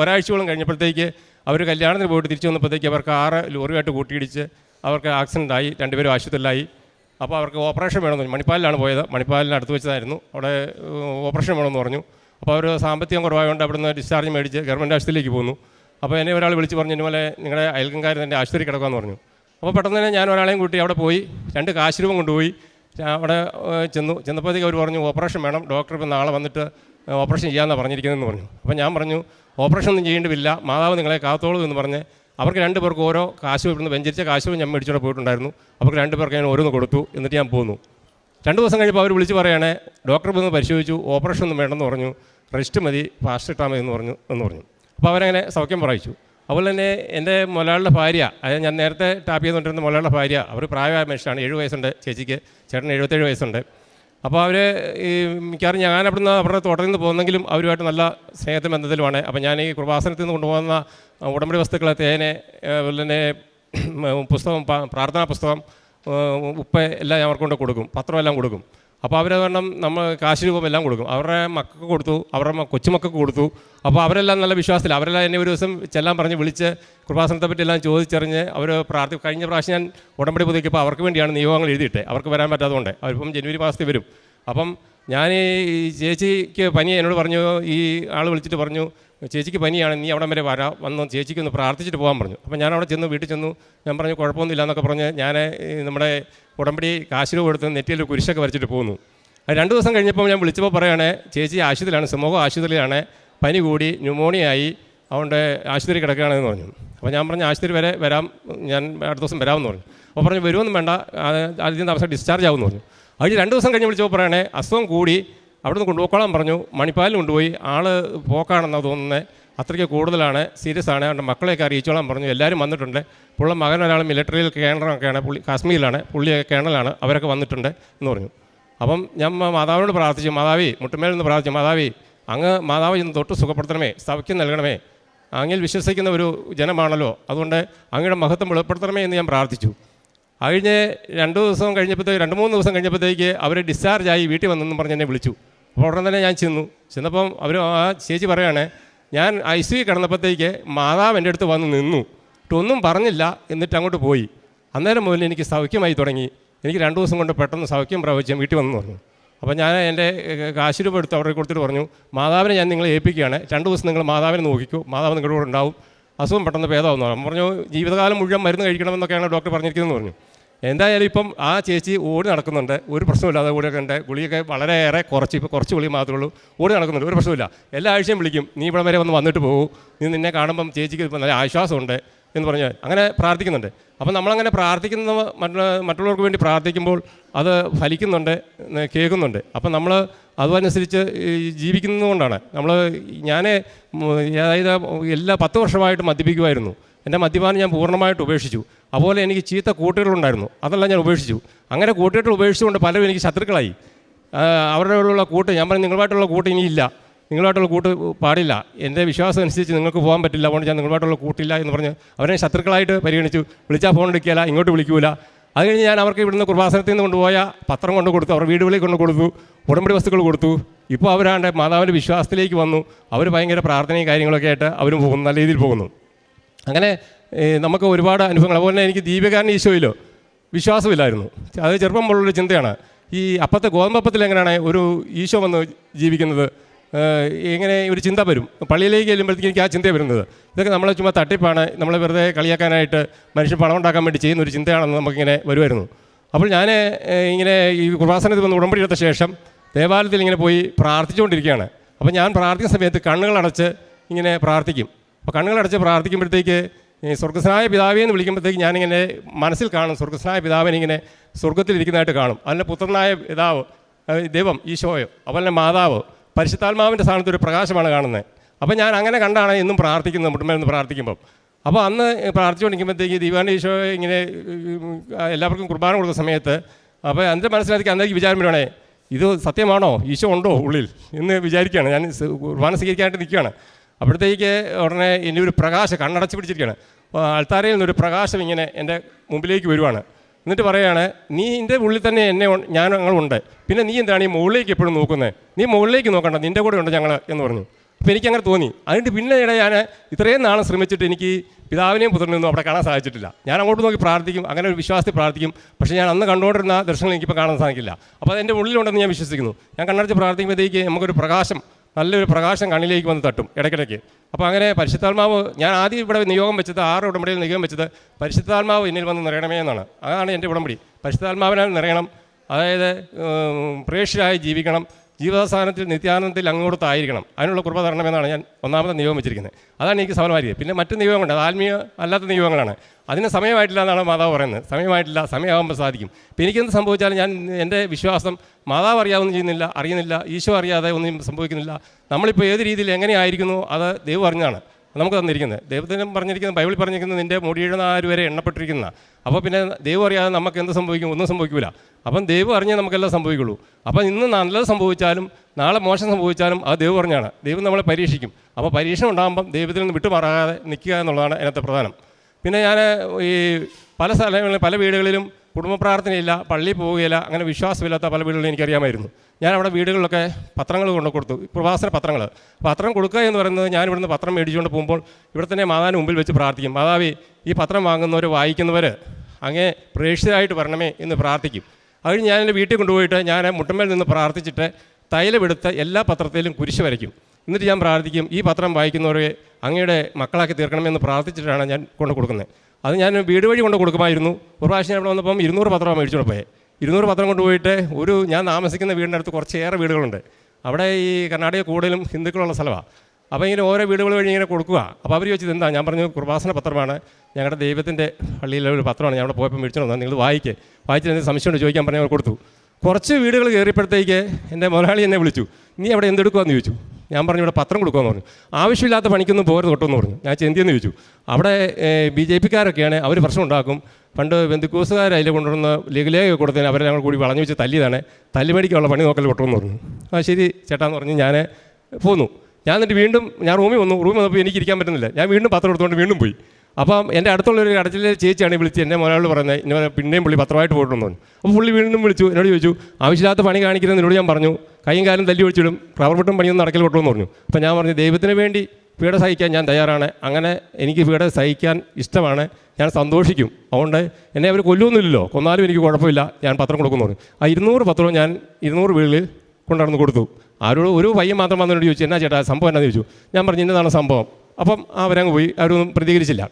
Speaker 1: ഒരാഴ്ചയോളം കഴിഞ്ഞപ്പോഴത്തേക്ക് അവർ കല്യാണത്തിന് പോയിട്ട് തിരിച്ചു വന്നപ്പോഴത്തേക്ക് അവർക്ക് ആറ് ലോറിയായിട്ട് കൂട്ടിയിടിച്ച് അവർക്ക് ആക്സിഡന്റ് ആയി രണ്ടുപേരും ആശുപത്രിയിലായി. അപ്പോൾ അവർക്ക് ഓപ്പറേഷൻ വേണമെന്ന് മണിപ്പാലിലാണ് പോയത്. മണിപ്പാലിന് അടുത്ത് വെച്ചതായിരുന്നു. അവിടെ ഓപ്പറേഷൻ വേണമെന്ന് പറഞ്ഞു. അപ്പോൾ അവർ സാമ്പത്തികം കുറവായതുകൊണ്ട് അവിടുന്ന് ഡിസ്ചാർജ് മേടിച്ച് ഗവൺമെന്റ് ആശുപത്രിയിലേക്ക് പോന്നു. അപ്പോൾ എന്നെ ഒരാൾ വിളിച്ച് പറഞ്ഞു ഇതുപോലെ നിങ്ങളുടെ അയൽക്കാരൻ തന്നെ ആശുപത്രി കിടക്കാമെന്ന് പറഞ്ഞു. അപ്പോൾ പെട്ടെന്ന് തന്നെ ഞാൻ ഒരാളെയും കൂട്ടി അവിടെ പോയി. രണ്ട് കാശ് രൂപം കൊണ്ടുപോയി അവിടെ ചെന്നു. ചെന്നപ്പോഴത്തേക്ക് അവർ പറഞ്ഞു ഓപ്പറേഷൻ വേണം. ഡോക്ടർ ഇപ്പോൾ നാളെ വന്നിട്ട് ഓപ്പറേഷൻ ചെയ്യാമെന്നാണ് പറഞ്ഞിരിക്കുന്നതെന്ന് പറഞ്ഞു. അപ്പോൾ ഞാൻ പറഞ്ഞു ഓപ്പറേഷൻ ഒന്നും ചെയ്യേണ്ടതില്ല. മാതാവ് നിങ്ങളെ കാത്തോളൂ എന്ന് പറഞ്ഞ് അവർക്ക് രണ്ട് പേർക്ക് ഓരോ കാശ് ഇവിടുന്ന് വെഞ്ചരിച്ച കാശ് ഞാൻ മേടിച്ചോടെ പോയിട്ടുണ്ടായിരുന്നു. അവർക്ക് രണ്ട് പേർക്ക് ഞാൻ ഓരോന്ന് കൊടുത്തു. എന്നിട്ട് ഞാൻ പോന്നു. രണ്ട് ദിവസം കഴിഞ്ഞപ്പോൾ അവർ വിളിച്ച് പറയുകയാണേ ഡോക്ടർ വന്ന് പരിശോധിച്ചു. ഓപ്പറേഷൻ ഒന്നും വേണ്ടെന്ന് പറഞ്ഞു. റെസ്റ്റ് മതി ഫാസ്റ്റ് ഇട്ടാൽ മതി എന്ന് പറഞ്ഞു എന്ന് പറഞ്ഞു. അപ്പോൾ അവരങ്ങനെ സൗഖ്യം പറയിച്ചു. അതുപോലെ തന്നെ എന്റെ മൊലാളുടെ ഭാര്യ അതായത് ഞാൻ നേരത്തെ ടാപ്പ് ചെയ്തുകൊണ്ടിരുന്ന മൊലാളുടെ ഭാര്യ അവർ പ്രായമായ മനുഷ്യനാണ്. ഏഴ് വയസ്സുണ്ട് ചേച്ചിക്ക്. ചേട്ടന് എഴുപത്തേഴ് വയസ്സുണ്ട്. അപ്പോൾ അവർ ഈ മിക്കവാറും ഞാൻ അവിടുന്ന് അവരുടെ തോട്ടത്തിൽ നിന്ന് പോകുന്നെങ്കിലും അവരുമായിട്ട് നല്ല സ്നേഹത്തിൽ ബന്ധത്തിലുമാണ്. അപ്പോൾ ഞാൻ ഈ കൃപാസനത്തിൽ നിന്ന് കൊണ്ടുപോകുന്ന ഉടമ്പടി വസ്തുക്കൾ തേനെ അതുപോലെ പുസ്തകം പ്രാർത്ഥനാ പുസ്തകം ഉപ്പ് എല്ലാം ഞാൻ അവർക്ക് കൊടുക്കും. പത്രമെല്ലാം കൊടുക്കും. അപ്പോൾ അവർ കാരണം നമ്മൾ കാശ് രൂപം എല്ലാം കൊടുക്കും. അവരുടെ മക്കൾക്ക് കൊടുത്തു അവരുടെ കൊച്ചുമക്കൾക്ക് കൊടുത്തു. അപ്പോൾ അവരെല്ലാം നല്ല വിശ്വാസത്തിൽ അവരെല്ലാം എന്നെ ഒരു ദിവസം ചെല്ലാൻ പറഞ്ഞ് വിളിച്ച് കൃപാസനത്തെ പറ്റി എല്ലാം ചോദിച്ചറിഞ്ഞ് അവർ പ്രാർത്ഥി കഴിഞ്ഞ പ്രാവശ്യം ഞാൻ ഉടമ്പടി പുതുക്കിയപ്പോൾ അവർക്ക് വേണ്ടിയാണ് നിയോഗങ്ങൾ എഴുതിയിട്ട്. അവർക്ക് വരാൻ പറ്റാത്തതുകൊണ്ട്. അവരിപ്പം ജനുവരി മാസത്തിൽ വരും. അപ്പം ഞാൻ ഈ ചേച്ചിക്ക് പനി എന്നോട് പറഞ്ഞു ഈ ആൾ വിളിച്ചിട്ട് പറഞ്ഞു ചേച്ചിക്ക് പനിയാണ് നീ അവിടം വരെ വരാ വന്ന് ചേച്ചിക്ക് ഒന്ന് പ്രാർത്ഥിച്ചിട്ട് പോകാൻ പറഞ്ഞു. അപ്പോൾ ഞാൻ അവിടെ ചെന്ന് വീട്ടിൽ ചെന്നു. ഞാൻ പറഞ്ഞു കുഴപ്പമൊന്നുമില്ല എന്നൊക്കെ പറഞ്ഞ് ഞാൻ നമ്മുടെ ഉടമ്പടി കാശിരൂപ കൊടുത്ത് നെറ്റിയിൽ കുരിശൊക്കെ വരച്ചിട്ട് പോന്നു. അത് രണ്ട് ദിവസം കഴിഞ്ഞപ്പോൾ ഞാൻ വിളിച്ചപ്പോൾ പറയുകയാണേ ചേച്ചി ആശുപത്രിയിലാണ് സമൂഹ ആശുപത്രിയിലാണ് പനി കൂടി ന്യൂമോണിയ ആയി അതുകൊണ്ട് ആശുപത്രി കിടക്കുകയാണെന്ന് പറഞ്ഞു. അപ്പോൾ ഞാൻ പറഞ്ഞു ആശുപത്രി വരെ വരാം ഞാൻ അടുത്ത ദിവസം വരാമെന്ന് പറഞ്ഞു. അപ്പോൾ പറഞ്ഞു വരുമെന്നും വേണ്ട ആദ്യം താമസം ഡിസ്ചാർജ് ആവുമെന്ന് പറഞ്ഞു. അതിൽ രണ്ട് ദിവസം കഴിഞ്ഞ് വിളിച്ചപ്പോൾ പറയണേ അസുഖം കൂടി അവിടുന്ന് കൊണ്ടുപോയിക്കോളാൻ പറഞ്ഞു. മണിപ്പാലിൽ കൊണ്ടുപോയി. ആൾ പോക്കാണെന്നാണ് തോന്നുന്നത് അത്രയ്ക്ക് കൂടുതലാണ്. സീരിയസ് ആണ്. അവന്റെ മക്കളെയൊക്കെ അറിയിച്ചോളാൻ പറഞ്ഞു. എല്ലാവരും വന്നിട്ടുണ്ട്. പുള്ള മകൻ ഒരാൾ മിലിറ്ററിയിൽ കേണറൊക്കെയാണ്. പുള്ളി കാശ്മീരിലാണ്. പുള്ളിയൊക്കെ കേണലാണ്. അവരൊക്കെ വന്നിട്ടുണ്ട് എന്ന് പറഞ്ഞു. അപ്പം ഞാൻ മാതാവിനോട് പ്രാർത്ഥിച്ചു. മാതാവി മുട്ടുമേൽ നിന്ന് പ്രാർത്ഥിച്ചു. മാതാവി അങ്ങ് മാതാവ് ഇന്ന് തൊട്ട് സുഖപ്പെടുത്തണമേ. സൗഖ്യം നൽകണമേ. അങ്ങിൽ വിശ്വസിക്കുന്ന ഒരു ജനമാണല്ലോ. അതുകൊണ്ട് അങ്ങയുടെ മഹത്വം വെളിപ്പെടുത്തണമേ എന്ന് ഞാൻ പ്രാർത്ഥിച്ചു. കഴിഞ്ഞ് രണ്ട് ദിവസം കഴിഞ്ഞപ്പോഴത്തേക്ക് രണ്ട് മൂന്ന് ദിവസം കഴിഞ്ഞപ്പോഴത്തേക്ക് അവർ ഡിസ്ചാർജായി വീട്ടിൽ വന്നെന്നും പറഞ്ഞ് എന്നെ വിളിച്ചു. അപ്പോൾ ഉടനെ തന്നെ ഞാൻ ചെന്നു. ചെന്നപ്പം അവർ ആ ചേച്ചി പറയുകയാണേ ഞാൻ ഐ സി കിടന്നപ്പോഴത്തേക്ക് മാതാവ് എന്റെ അടുത്ത് വന്ന് നിന്നു. ഒന്നും പറഞ്ഞില്ല എന്നിട്ട് അങ്ങോട്ട് പോയി. അന്നേരം മുതൽ എനിക്ക് സൗഖ്യമായി തുടങ്ങി. എനിക്ക് രണ്ട് ദിവസം കൊണ്ട് പെട്ടെന്ന് സൗഖ്യം പ്രവചിച്ചു വീട്ടിൽ വന്നു പറഞ്ഞു. അപ്പോൾ ഞാൻ എന്റെ കാശ് രൂപ എടുത്ത് അവരെ കൊടുത്തിട്ട് പറഞ്ഞു മാതാവിനെ ഞാൻ നിങ്ങളെ ഏൽപ്പിക്കുകയാണ്. രണ്ട് ദിവസം നിങ്ങൾ മാതാവിനെ നോക്കിക്കൂ. മാതാവ് നിങ്ങളുടെ കൂടെ ഉണ്ടാവും. അസുഖം പെട്ടെന്ന് ഭേദമാവുന്നു പറഞ്ഞു ജീവിതകാലം മുഴുവൻ മരുന്ന് കഴിക്കണമെന്നൊക്കെയാണ് ഡോക്ടർ പറഞ്ഞിരിക്കുന്നതെന്ന് പറഞ്ഞു. എന്തായാലും ഇപ്പം ആ ചേച്ചി ഓടി നടക്കുന്നുണ്ട്. ഒരു പ്രശ്നമില്ലാതെ ഓടിയൊക്കെ ഉണ്ട് ഗുളിയൊക്കെ വളരെയേറെ കുറച്ച് ഇപ്പോൾ കുറച്ച് ഗുളി മാത്രമേ ഉള്ളൂ. ഓടി നടക്കുന്നുണ്ട്. ഒരു പ്രശ്നമില്ല എല്ലാ ആഴ്ചയും വിളിക്കും. നീ ഇവിടെ വരെ വന്ന് വന്നിട്ട് പോകൂ. നീ നിന്നെ കാണുമ്പം ചേച്ചിക്ക് ഇപ്പം നല്ല ആശ്വാസമുണ്ട് എന്ന് പറഞ്ഞ് അങ്ങനെ പ്രാർത്ഥിക്കുന്നുണ്ട്. അപ്പം നമ്മളങ്ങനെ പ്രാർത്ഥിക്കുന്ന മറ്റുള്ളവർക്ക് വേണ്ടി പ്രാർത്ഥിക്കുമ്പോൾ അത് ഫലിക്കുന്നുണ്ട് കേൾക്കുന്നുണ്ട്. അപ്പം നമ്മൾ അതനുസരിച്ച് ജീവിക്കുന്നതുകൊണ്ടാണ്. നമ്മൾ ഞാൻ അതായത് എല്ലാ പത്ത് വർഷമായിട്ട് മദ്യപിക്കുമായിരുന്നു. എന്റെ മദ്യപാനം ഞാൻ പൂർണമായിട്ട് ഉപേക്ഷിച്ചു. അതുപോലെ എനിക്ക് ചീത്ത കൂട്ടുകളുണ്ടായിരുന്നു. അതെല്ലാം ഞാൻ ഉപേക്ഷിച്ചു. അങ്ങനെ കൂട്ടുകെട്ടുകൾ ഉപേക്ഷിച്ചുകൊണ്ട് പലരും എനിക്ക് ശത്രുക്കളായി. അവരുടെ ഉള്ള കൂട്ട് ഞാൻ പറഞ്ഞു നിങ്ങളുമായിട്ടുള്ള കൂട്ട് ഇനിയില്ല നിങ്ങളുമായിട്ടുള്ള കൂട്ട് പാടില്ല. എന്റെ വിശ്വാസം അനുസരിച്ച് നിങ്ങൾക്ക് പോകാൻ പറ്റില്ല. അതുകൊണ്ട് ഞാൻ നിങ്ങളുമായിട്ടുള്ള കൂട്ടില്ല എന്ന് പറഞ്ഞ് അവരെ ശത്രുക്കളായിട്ട് പരിഗണിച്ചു. വിളിച്ചാൽ ഫോൺ എടുക്കില്ല ഇങ്ങോട്ട് വിളിക്കൂല. അത് കഴിഞ്ഞ് ഞാൻ അവർക്ക് ഇവിടുന്ന് കുർബാസനത്തിൽ നിന്ന് കൊണ്ടുപോയ പത്രം കൊണ്ട് കൊടുത്തു. അവർ വീടുകളിൽ കൊണ്ട് കൊടുത്തു. ഉടമ്പടി വസ്തുക്കൾ കൊടുത്തു. ഇപ്പോൾ അവരാണ്ട് മാതാവിന്റെ വിശ്വാസത്തിലേക്ക് വന്നു. അവർ ഭയങ്കര പ്രാർത്ഥനയും കാര്യങ്ങളൊക്കെ ആയിട്ട് അവരും പോകുന്നു. നല്ല രീതിയിൽ പോകുന്നു. അങ്ങനെ നമുക്ക് ഒരുപാട് അനുഭവങ്ങൾ. അതുപോലെ തന്നെ എനിക്ക് ദീപകാരൻ ഈശോയിലോ വിശ്വാസമില്ലായിരുന്നു. അത് ചെറുപ്പം മുതലുള്ളൊരു ചിന്തയാണ്. ഈ അപ്പത്തെ ഗോതമ്പപ്പത്തിൽ എങ്ങനെയാണ് ഒരു ഈശോ വന്ന് ജീവിക്കുന്നത്? എങ്ങനെ ഒരു ചിന്ത വരും? പള്ളിയിലേക്ക് ചെല്ലുമ്പോഴത്തേക്ക് എനിക്ക് ആ ചിന്ത വരുന്നത്. ഇതൊക്കെ നമ്മളെ ചുമ്മാ തട്ടിപ്പാണ്. നമ്മൾ വെറുതെ കളിയാക്കാനായിട്ട് മനുഷ്യൻ പണം ഉണ്ടാക്കാൻ വേണ്ടി ചെയ്യുന്ന ഒരു ചിന്തയാണെന്ന് നമുക്കിങ്ങനെ വരുമായിരുന്നു. അപ്പോൾ ഞാൻ ഇങ്ങനെ ഈ കുർബാസനത്തിൽ വന്ന് ഉടമ്പടി എടുത്ത ശേഷം ദേവാലയത്തിൽ ഇങ്ങനെ പോയി പ്രാർത്ഥിച്ചുകൊണ്ടിരിക്കുകയാണ്. അപ്പോൾ ഞാൻ പ്രാർത്ഥിക്കുന്ന സമയത്ത് കണ്ണുകളടച്ച് ഇങ്ങനെ പ്രാർത്ഥിക്കും. അപ്പോൾ കണ്ണുകളടച്ച് പ്രാർത്ഥിക്കുമ്പോഴത്തേക്ക് ഈ സ്വർഗസ്നായ പിതാവേ എന്ന് വിളിക്കുമ്പോഴത്തേക്ക് ഞാനിങ്ങനെ മനസ്സിൽ കാണും സ്വർഗസ്നായ പിതാവിനെ ഇങ്ങനെ സ്വർഗത്തിലിരിക്കുന്നതായിട്ട് കാണും. അതിന്റെ പുത്രനായ പിതാവ് ദൈവം ഈശോയോ അതുപോലെ മാതാവ് പരിശുദ്ധാത്മാവിന്റെ സ്ഥാനത്ത് ഒരു പ്രകാശമാണ് കാണുന്നത്. അപ്പോൾ ഞാൻ അങ്ങനെ കണ്ടാണ് എന്നും പ്രാർത്ഥിക്കുന്നത് മുട്ടുമേന്ന് പ്രാർത്ഥിക്കുമ്പം. അപ്പോൾ അന്ന് പ്രാർത്ഥിച്ചുകൊണ്ടിരിക്കുമ്പോഴത്തേക്ക് ദീപാന്റെ ഈശോ ഇങ്ങനെ എല്ലാവർക്കും കുർബാന കൊടുക്കുന്ന സമയത്ത് അപ്പോൾ എന്റെ മനസ്സിലാക്കി അന്നേക്ക് വിചാരം വരുവാണേ ഇത് സത്യമാണോ? ഈശോ ഉണ്ടോ ഉള്ളിൽ? എന്ന് വിചാരിക്കുകയാണ്. ഞാൻ കുർബാന സ്വീകരിക്കാനായിട്ട് നിൽക്കുകയാണ്. അപ്പോഴത്തേക്ക് ഉടനെ ഇനി ഒരു പ്രകാശം കണ്ണടച്ച് പിടിച്ചിരിക്കുകയാണ്. അൾത്താരയിൽ നിന്നൊരു പ്രകാശം ഇങ്ങനെ എന്റെ മുമ്പിലേക്ക് വരുവാണ്. എന്നിട്ട് പറയുകയാണ് നീ എന്റെ ഉള്ളിൽ തന്നെ എന്നെ ഞാൻ ഞങ്ങളുണ്ട് പിന്നെ നീ എന്താണ് ഈ മുകളിലേക്ക് എപ്പോഴും നോക്കുന്നത് നീ മുകളിലേക്ക് നോക്കണ്ട നിന്റെ കൂടെ ഉണ്ട് ഞങ്ങൾ എന്ന് പറഞ്ഞു. അപ്പോൾ എനിക്കങ്ങനെ തോന്നി. അതിന്റെ പിന്നീട് ഞാൻ ഇത്രയും നാളും ശ്രമിച്ചിട്ട് എനിക്ക് പിതാവിനെയും പുത്രനെയൊന്നും അവിടെ കാണാൻ സാധിച്ചിട്ടില്ല. ഞാൻ അങ്ങോട്ട് നോക്കി പ്രാർത്ഥിക്കും അങ്ങനെ ഒരു വിശ്വാസത്തിൽ പ്രാർത്ഥിക്കും. പക്ഷേ ഞാൻ അന്ന് കണ്ടുകൊണ്ടിരുന്ന ദർശനങ്ങൾ എനിക്കിപ്പോൾ കാണാൻ സാധിക്കില്ല. അപ്പോൾ അതെന്റെ ഉള്ളിലുണ്ടെന്ന് ഞാൻ വിശ്വസിക്കുന്നു. ഞാൻ കണ്ണടച്ച് പ്രാർത്ഥിക്കുമ്പോഴത്തേക്ക് നമുക്കൊരു പ്രകാശം നല്ലൊരു പ്രകാശം കണ്ണിലേക്ക് വന്ന് തട്ടും ഇടയ്ക്കിടയ്ക്ക്. അപ്പോൾ അങ്ങനെ പരിശുദ്ധാത്മാവ് ഞാൻ ആദ്യം ഇവിടെ നിയോഗം വെച്ചത് ആറ് ഉടമ്പടിയിൽ നിയോഗം വെച്ചത് പരിശുദ്ധാത്മാവ് എന്നിൽ വന്ന് നിറയണമേ എന്നാണ്. അതാണ് എന്റെ ഉടമ്പടി. പരിശുദ്ധാത്മാവിനാൽ നിറയണം. അതായത് പ്രേക്ഷരായി ജീവിക്കണം. ജീവിതാവസാനത്തിൽ നിത്യാനന്ദത്തിൽ അങ്ങോട്ടായിരിക്കണം അതിനുള്ള കൃപ തരണമെന്നാണ് ഞാൻ ഒന്നാമത്തെ നിയോഗം വെച്ചിരിക്കുന്നത്. അതാണ് എനിക്ക് സഫലമായിരിക്കും പിന്നെ മറ്റ് നിയമങ്ങളുണ്ട് അത് ആത്മീയ അല്ലാത്ത നിയോഗങ്ങളാണ്. അതിന് സമയമായിട്ടില്ല എന്നാണ് മാതാവ് പറയുന്നത്. സമയമായിട്ടില്ല സമയമാകുമ്പോൾ സാധിക്കും. ഇപ്പം എനിക്കെന്ത് സംഭവിച്ചാലും ഞാൻ എന്റെ വിശ്വാസം മാതാവ് അറിയാവുന്ന ചെയ്യുന്നില്ല അറിയുന്നില്ല ഈശോ അറിയാതെ ഒന്നും സംഭവിക്കുന്നില്ല. നമ്മളിപ്പോൾ ഏത് രീതിയിൽ എങ്ങനെയായിരിക്കുന്നു അത് ദൈവം അറിഞ്ഞാണ് നമുക്ക് തന്നിരിക്കുന്നത്. ദൈവത്തിന് പറഞ്ഞിരിക്കുന്നത് ബൈബിൾ പറഞ്ഞിരിക്കുന്നത് നിന്റെ മുടിയുടെ ആര് വരെ എണ്ണപ്പെട്ടിരിക്കുന്ന. അപ്പോൾ പിന്നെ ദൈവം അറിയാതെ നമുക്ക് എന്ത് സംഭവിക്കും? ഒന്നും സംഭവിക്കില്ല അപ്പം ദൈവം അറിഞ്ഞേ നമുക്കെല്ലാം സംഭവിക്കുള്ളൂ. അപ്പം ഇന്ന് നല്ലത് സംഭവിച്ചാലും നാളെ മോശം സംഭവിച്ചാലും അത് ദൈവം പറഞ്ഞാണ്. ദൈവം നമ്മളെ പരീക്ഷിക്കും. അപ്പോൾ പരീക്ഷ ഉണ്ടാകുമ്പം ദൈവത്തിൽ നിന്ന് വിട്ടുമാറാതെ നിൽക്കുക എന്നുള്ളതാണ് അതിനകത്തെ പ്രധാനം. പിന്നെ ഞാൻ ഈ പല സ്ഥലങ്ങളിലും പല വീടുകളിലും കുടുംബ പ്രാർത്ഥനയില്ല പള്ളിയിൽ പോവുകയില്ല അങ്ങനെ വിശ്വാസമില്ലാത്ത പല വീടുകളിലും എനിക്കറിയാമായിരുന്നു. ഞാൻ അവിടെ വീടുകളിലൊക്കെ പത്രങ്ങൾ കൊണ്ടു കൊടുത്തു. പ്രവാസന പത്രങ്ങൾ. പത്രം കൊടുക്കുക എന്ന് പറയുന്നത് ഞാൻ ഇവിടുന്ന് പത്രം മേടിച്ചുകൊണ്ട് പോകുമ്പോൾ ഇവിടെ തന്നെ മാതാവിന് മുമ്പിൽ വെച്ച് പ്രാർത്ഥിക്കും. മാതാവി ഈ പത്രം വാങ്ങുന്നവർ വായിക്കുന്നവർ അങ്ങേ പ്രേക്ഷിതരായിട്ട് വരണമേ എന്ന് പ്രാർത്ഥിക്കും. അത് ഞാൻ എന്റെ വീട്ടിൽ കൊണ്ടുപോയിട്ട് ഞാൻ മുട്ടമ്മേൽ നിന്ന് പ്രാർത്ഥിച്ചിട്ട് തൈലമെടുത്ത് എല്ലാ പത്രത്തിലും കുരിശ് വരയ്ക്കും. എന്നിട്ട് ഞാൻ പ്രാർത്ഥിക്കും ഈ പത്രം വായിക്കുന്നവരെ അങ്ങയുടെ മക്കളാക്കി തീർക്കണമെന്ന് പ്രാർത്ഥിച്ചിട്ടാണ് ഞാൻ കൊണ്ട് കൊടുക്കുന്നത്. അത് ഞാൻ വീട് വഴി കൊണ്ട് കൊടുക്കുമായിരുന്നു. ഒരു പ്രാവശ്യം ഇവിടെ വന്നപ്പം ഇരുന്നൂറ് പത്രമാണ് മേടിച്ചുകൊണ്ട് പോയത് ഇരുന്നൂറ് പത്രം കൊണ്ടുപോയിട്ട് ഒരു ഞാൻ താമസിക്കുന്ന വീടിന്റെ അടുത്ത് കുറച്ചേറെ വീടുകളുണ്ട്. അവിടെ ഈ കർണാടക കൂടുതലും ഹിന്ദുക്കളുള്ള സ്ഥലമാണ് അപ്പോൾ ഇങ്ങനെ ഓരോ വീടുകൾ വഴി ഇങ്ങനെ കൊടുക്കുക. അപ്പോൾ അവർ ചോദിച്ചത് എന്താ? ഞാൻ പറഞ്ഞു കുർബാസന പത്രമാണ്. ഞങ്ങളുടെ ദൈവത്തിന്റെ പള്ളിയിലെ ഒരു പത്രമാണ്. ഞാൻ അവിടെ പോയപ്പോൾ മേടിച്ചു തന്നെ നിങ്ങൾ വായിക്കേ. വായിച്ചിട്ട് എന്ത് സംശയമുണ്ട് ചോദിക്കാൻ പറഞ്ഞാൽ കൊടുത്തു. കുറച്ച് വീടുകൾ കയറിയപ്പോഴത്തേക്ക് എന്റെ മുതലാളി എന്നെ വിളിച്ചു. നീ അവിടെ എന്തെടുക്കുമെന്ന് ചോദിച്ചു. ഞാൻ പറഞ്ഞു ഇവിടെ പത്രം കൊടുക്കുമെന്ന് പറഞ്ഞു. ആവശ്യമില്ലാത്ത പണിക്കൊന്നും പോരുന്ന് തൊട്ടെന്ന് പറഞ്ഞു. ഞാൻ ചെന്തിയെന്ന് ചോദിച്ചു. അവിടെ ബി ജെ പിക്കാരൊക്കെയാണ്. അവർ പ്രശ്നം ഉണ്ടാക്കും. പണ്ട് ബന്ധുക്കൂസുകാർ അതിൽ കൊണ്ടുവന്ന് ലീഗലേഖ കൊടുത്തതിന് അവരെ ഞങ്ങൾ കൂടി വളഞ്ഞു വെച്ച് തല്ലിയതാണ്. തല്ലുമേടിക്കുള്ള പണി നോക്കൽ കൊട്ടുമെന്ന് പറഞ്ഞു ആ ശരി ചേട്ടാന്ന് പറഞ്ഞ് ഞാൻ പോന്നു. ഞാൻ എന്നിട്ട് വീണ്ടും ഞാൻ റൂമിൽ വന്നു. റൂമിൽ വന്നപ്പോൾ എനിക്ക് ഇരിക്കാൻ പറ്റുന്നില്ല. ഞാൻ വീണ്ടും പത്രം എടുത്തുകൊണ്ട് വീണ്ടും പോയി. അപ്പം എന്റെ അടുത്തുള്ള ഒരു കടച്ചിലെ ചേച്ചിയാണ് വിളിച്ച് എന്നെ മുതലാളി പറയുന്നത് ഇന്ന പിന്നെയും പുള്ളി പത്രമായിട്ട് പോയിട്ടുണ്ടെന്ന് അപ്പോൾ പുള്ളി വീണ്ടും വിളിച്ചു എന്നോട് ചോദിച്ചു ആവശ്യമില്ലാത്ത പണി കാണിക്കുന്നത് എന്നോട് ഞാൻ പറഞ്ഞു. കൈയും കാലും തല്ലി ഒഴിച്ചിടും. റബ്ബർ വെട്ടും പണിയൊന്നും നടക്കൽ കൊട്ടുമെന്ന് പറഞ്ഞു. അപ്പോൾ ഞാൻ പറഞ്ഞു ദൈവത്തിന് വേണ്ടി പീഡ സഹിക്കാൻ ഞാൻ തയ്യാറാണ്. അങ്ങനെ എനിക്ക് പീഡ സഹിക്കാൻ ഇഷ്ടമാണ്. ഞാൻ സന്തോഷിക്കും. അതുകൊണ്ട് എന്നെ അവർ കൊല്ലുമൊന്നുമില്ലല്ലോ കൊന്നാലും എനിക്ക് കുഴപ്പമില്ല. ഞാൻ പത്രം കൊടുക്കുന്നു ആ ഇരുന്നൂറ് പത്രവും ഞാൻ ഇരുന്നൂറ് വീട്ടിൽ കൊണ്ടുനടന്ന് കൊടുത്തു. ആരോട് ഒരു പയ്യൻ മാത്രം വന്നതിനോട് ചോദിച്ചു എന്നാ ചേട്ടാ സംഭവം എന്നാന്ന് ചോദിച്ചു? ഞാൻ പറഞ്ഞു ഇന്നതാണ് സംഭവം. അപ്പം അവരങ്ങ് പോയി. അവരൊന്നും പ്രതികരിച്ചില്ല.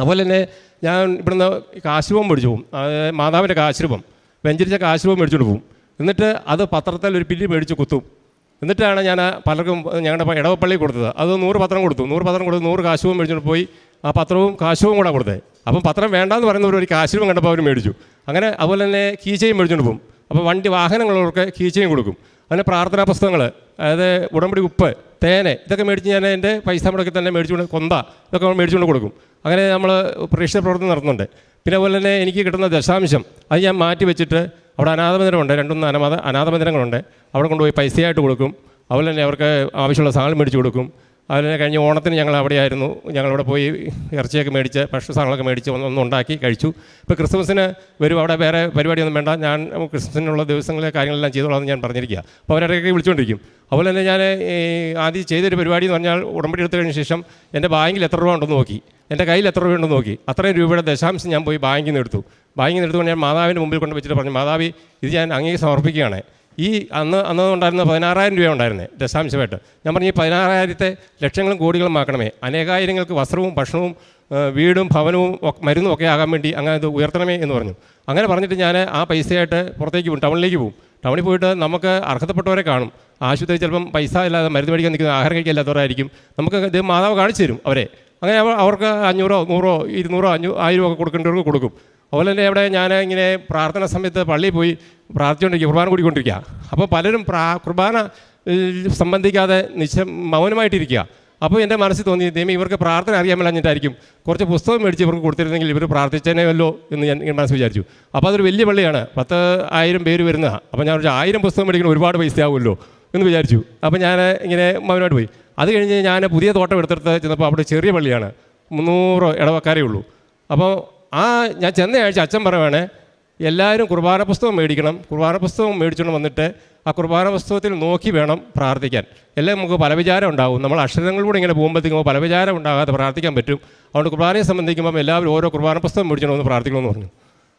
Speaker 1: അതുപോലെ തന്നെ ഞാൻ ഇവിടുന്ന് കാശുപം മേടിച്ചു പോകും. മാതാവിന്റെ കാശുരൂപം. വെഞ്ചരിച്ച കാശുരൂപം മേടിച്ചുകൊണ്ട് പോകും. എന്നിട്ട് അത് പത്രത്തിൽ ഒരു പില്ലി മേടിച്ച് കുത്തും. എന്നിട്ടാണ് ഞാൻ പലർക്കും ഞങ്ങളുടെ ഇടവപ്പള്ളി കൊടുത്തത്. അത് നൂറ് പത്രം കൊടുത്തു. നൂറ് പത്രം കൊടുത്ത് നൂറ് കാശുവും മേടിച്ചുകൊണ്ട് പോയി ആ പത്രവും കാശുവും കൂടെ കൊടുത്തത് അപ്പം പത്രം വേണ്ടാന്ന് പറയുന്നവർ ഒരു കാശുവും കണ്ടപ്പോൾ അവർ മേടിച്ചു. അങ്ങനെ അതുപോലെ തന്നെ കീച്ചയും മേടിച്ചുകൊണ്ട് പോകും. അപ്പോൾ വണ്ടി വാഹനങ്ങളൊക്കെ കീച്ചയും കൊടുക്കും. അങ്ങനെ പ്രാർത്ഥനാ പുസ്തകങ്ങൾ അതായത് ഉടമ്പടി ഉപ്പ് തേന് ഇതൊക്കെ മേടിച്ച് ഞാൻ എന്റെ പൈസ മുടക്കി തന്നെ മേടിച്ചുകൊണ്ട് കൊന്ത ഇതൊക്കെ മേടിച്ചുകൊണ്ട് കൊടുക്കും. അങ്ങനെ നമ്മൾ പ്രേക്ഷിത പ്രവർത്തനം നടത്തുന്നുണ്ട്. പിന്നെ അതുപോലെ തന്നെ എനിക്ക് കിട്ടുന്ന ദശാംശം. അത് ഞാൻ മാറ്റി വെച്ചിട്ട് അവിടെ അനാഥമന്ദിരമുണ്ട്. രണ്ടൊന്ന് അനാഥ അനാഥമന്ദിരങ്ങളുണ്ട്. അവിടെ കൊണ്ടുപോയി പൈസയായിട്ട് കൊടുക്കും. അതുപോലെ തന്നെ അവർക്ക് ആവശ്യമുള്ള സാധനം മേടിച്ച് കൊടുക്കും. അതുപോലെ കഴിഞ്ഞ ഓണത്തിന് ഞങ്ങൾ അവിടെയായിരുന്നു. ഞങ്ങളവിടെ പോയി ഇറച്ചിയൊക്കെ മേടിച്ച് ഭക്ഷണ സാധനങ്ങളൊക്കെ മേടിച്ച് ഒന്ന് ഉണ്ടാക്കി കഴിച്ചു. ഇപ്പോൾ ക്രിസ്മസിന് വരും. അവിടെ വേറെ പരിപാടിയൊന്നും വേണ്ട. ഞാൻ ക്രിസ്മസിനുള്ള ദിവസങ്ങളെ കാര്യങ്ങളെല്ലാം ചെയ്തോളാം ഞാൻ പറഞ്ഞിരിക്കുക. അപ്പോൾ അവരുടെയൊക്കെ വിളിച്ചുകൊണ്ടിരിക്കും. അതുപോലെ തന്നെ ഞാൻ ആദ്യം ചെയ്തൊരു പരിപാടി എന്ന് പറഞ്ഞാൽ ഉടമ്പടി എടുത്തു കഴിഞ്ഞ ശേഷം എന്റെ ബാങ്കിൽ എത്ര രൂപ ഉണ്ടെന്ന് നോക്കി. എന്റെ കയ്യിൽ എത്ര രൂപ ഉണ്ടെന്ന് നോക്കി. അത്രയും രൂപയുടെ ദശാംശം ഞാൻ പോയി ബാങ്കിൽ നിന്ന് എടുത്തു. ബാങ്കിൽ നിന്ന് എടുത്തുകൊണ്ട് ഞാൻ മാതാവിന്റെ മുമ്പിൽ കൊണ്ട് വെച്ചിട്ട് പറഞ്ഞു മാതാവി ഇത് ഞാൻ അങ്ങേക്ക് സമർപ്പിക്കുകയാണ്. ഈ അന്ന് അന്ന് ഉണ്ടായിരുന്ന പതിനാറായിരം രൂപ ഉണ്ടായിരുന്നത് ദശാംശമായിട്ട്. ഞാൻ പറഞ്ഞു ഈ പതിനാറായിരത്തെ ലക്ഷങ്ങളും കോടികളും ആക്കണമേ. അനേകായിരങ്ങൾക്ക് വസ്ത്രവും ഭക്ഷണവും വീടും ഭവനവും മരുന്നും ഒക്കെ ആകാൻ വേണ്ടി അങ്ങനെ ഇത് ഉയർത്തണമേ എന്ന് പറഞ്ഞു. അങ്ങനെ പറഞ്ഞിട്ട് ഞാൻ ആ പൈസയായിട്ട് പുറത്തേക്ക് പോകും ടൗണിലേക്ക് പോകും. ടൗണിൽ പോയിട്ട് നമുക്ക് അർഹതപ്പെട്ടവരെ കാണും. ആശുപത്രി ചിലപ്പം പൈസ ഇല്ലാതെ മരുന്ന് മേടിക്കാൻ നിൽക്കുന്ന ആഹാരം കഴിക്കാൻ നമുക്ക് ഇത് മാതാവ് കാണിച്ചു തരും അവരെ. അങ്ങനെ അവ- അവർക്ക് അഞ്ഞൂറോ നൂറോ ഇരുന്നൂറോ അഞ്ഞൂ ആയിരം ഒക്കെ കൊടുക്കേണ്ടവർക്ക് കൊടുക്കും. അതുപോലെ തന്നെ അവിടെ ഞാൻ ഇങ്ങനെ പ്രാർത്ഥന സമയത്ത് പള്ളിയിൽ പോയി പ്രാർത്ഥിച്ചുകൊണ്ടിരിക്കുക കുർബാന കൂടിക്കൊണ്ടിരിക്കുക. അപ്പോൾ പലരും പ്രാ കുർബാന സംബന്ധിക്കാതെ നിശ മൗനമായിട്ടിരിക്കുക. അപ്പോൾ എന്റെ മനസ്സിൽ തോന്നി ദൈവം ഇവർക്ക് പ്രാർത്ഥന അറിയാൻ മേലഞ്ഞിട്ടായിരിക്കും. കുറച്ച് പുസ്തകം മേടിച്ച് ഇവർക്ക് കൊടുത്തിരുന്നെങ്കിൽ ഇവർ പ്രാർത്ഥിച്ചേനെയല്ലോ എന്ന് ഞാൻ മനസ്സിൽ വിചാരിച്ചു. അപ്പോൾ അതൊരു വലിയ പള്ളിയാണ്. പത്ത് ആയിരം പേര് വരുന്നതാണ് അപ്പോൾ ഞാൻ ഒരു ആയിരം പുസ്തകം മേടിക്കണം ഒരുപാട് പൈസ ആവുമല്ലോ എന്ന് വിചാരിച്ചു. അപ്പോൾ ഞാൻ ഇങ്ങനെ മൗനമായിട്ട് പോയി. അത് കഴിഞ്ഞ് ഞാൻ പുതിയ തോട്ടം എടുത്തെടുത്ത് ചെന്നപ്പോൾ അവിടെ ചെറിയ പള്ളിയാണ്. മുന്നൂറ് ഇടവക്കാരേ ഉള്ളൂ. അപ്പോൾ ആ ഞാൻ ചെന്ന ആഴ്ച അച്ഛൻ പറയുവാണേ എല്ലാവരും കുർബാന പുസ്തകം മേടിക്കണം. കുർബാന പുസ്തകം മേടിച്ചുകൊണ്ട് വന്നിട്ട് ആ കുർബാന പുസ്തകത്തിൽ നോക്കി വേണം പ്രാർത്ഥിക്കാൻ. എല്ലാം നമുക്ക് പല വിചാരം ഉണ്ടാവും. നമ്മൾ അക്ഷരങ്ങളിലൂടെ ഇങ്ങനെ പോകുമ്പോഴത്തേക്കും പല വിചാരം ഉണ്ടാകാതെ പ്രാർത്ഥിക്കാൻ പറ്റും. അതുകൊണ്ട് കുർബാനയെ സംബന്ധിക്കുമ്പോൾ എല്ലാവരും ഓരോ കുർബാന പുസ്തകം മേടിച്ചുകൊണ്ട് വന്ന് പ്രാർത്ഥിക്കണമെന്ന് പറഞ്ഞു.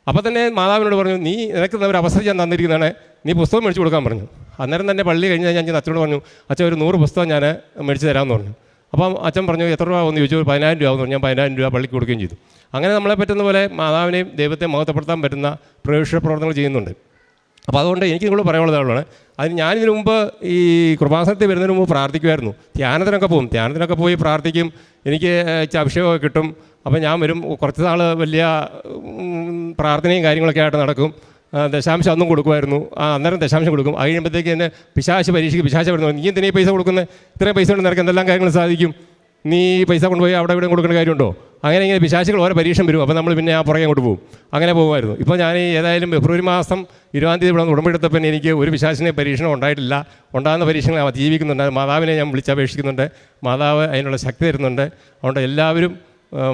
Speaker 1: അപ്പോൾ തന്നെ മാതാവിനോട് പറഞ്ഞു നീ നിനക്ക് ഒരു അവസരം ഞാൻ തന്നിരിക്കുന്നതാണ്. നീ പുസ്തകം മേടിച്ചു കൊടുക്കാൻ പറഞ്ഞു. അന്നേരം തന്നെ പള്ളി കഴിഞ്ഞാൽ ഞാൻ അച്ഛനോട് പറഞ്ഞു അച്ഛൻ ഒരു നൂറ് പുസ്തകം ഞാൻ മേടിച്ച് തരാമെന്ന് പറഞ്ഞു. അപ്പം അച്ഛൻ പറഞ്ഞു എത്ര രൂപ എന്ന് ചോദിച്ചു പതിനായിരം രൂപ എന്ന് പറഞ്ഞു. ഞാൻ പതിനായിരം രൂപ പള്ളിക്ക് കൊടുക്കുകയും ചെയ്തു. അങ്ങനെ നമ്മളെ പറ്റുന്ന പോലെ മാതാവിനെയും ദൈവത്തെ മഹത്വപ്പെടുത്താൻ പറ്റുന്ന പ്രവേശന പ്രവർത്തനങ്ങൾ ചെയ്യുന്നുണ്ട്. അപ്പോൾ അതുകൊണ്ട് എനിക്ക് നിങ്ങൾ പറയാനുള്ളതാണ് അതിന് ഞാനിതിനു മുമ്പ് ഈ കൃപാസനത്തിൽ വരുന്നതിന് മുമ്പ് പ്രാർത്ഥിക്കുമായിരുന്നു. ധ്യാനത്തിനൊക്കെ പോകും ധ്യാനത്തിനൊക്കെ പോയി പ്രാർത്ഥിക്കും. എനിക്ക് അഭിഷേകമൊക്കെ കിട്ടും. അപ്പോൾ ഞാൻ വരും. കുറച്ച് നാൾ വലിയ പ്രാർത്ഥനയും കാര്യങ്ങളൊക്കെ ആയിട്ട് നടക്കും. ദശാംശം അന്നും കൊടുക്കുമായിരുന്നു. ആ അന്നേരം ദശാംശം കൊടുക്കും. അത് കഴിയുമ്പോഴത്തേക്ക് എന്നെ പിശാശ് പരീക്ഷയ്ക്ക് പിശാശ് വരുന്നു നീ എന്തിനാ പൈസ കൊടുക്കുന്നത് ഇത്രയും പൈസ കൊണ്ട് നിനക്ക് എന്തെല്ലാം കാര്യങ്ങൾ സാധിക്കും? നീ പൈസ കൊണ്ടുപോയി അവിടെ ഇവിടെ കൊടുക്കേണ്ട കാര്യമുണ്ടോ? അങ്ങനെ ഇങ്ങനെ പിശാചികൾ ഓരോ പരീക്ഷ വരും. അപ്പോൾ നമ്മൾ പിന്നെ ആ പുറകെ അങ്ങോട്ട് പോകും. അങ്ങനെ പോകുമായിരുന്നു. ഇപ്പോൾ ഞാൻ ഏതായാലും ഫെബ്രുവരി മാസം ഇരുപതാം തീയതി ഇവിടെ ഉടമ്പെടുത്തപ്പോൾ എനിക്ക് ഒരു പിശാശിനെ പരീക്ഷണം ഉണ്ടായിട്ടില്ല. ഉണ്ടാകുന്ന പരീക്ഷണങ്ങൾ ജീവിക്കുന്നുണ്ട് മാതാവിനെ ഞാൻ വിളിച്ചപേക്ഷിക്കുന്നുണ്ട് മാതാവ് അതിനുള്ള ശക്തി തരുന്നുണ്ട്. അതുകൊണ്ട് എല്ലാവരും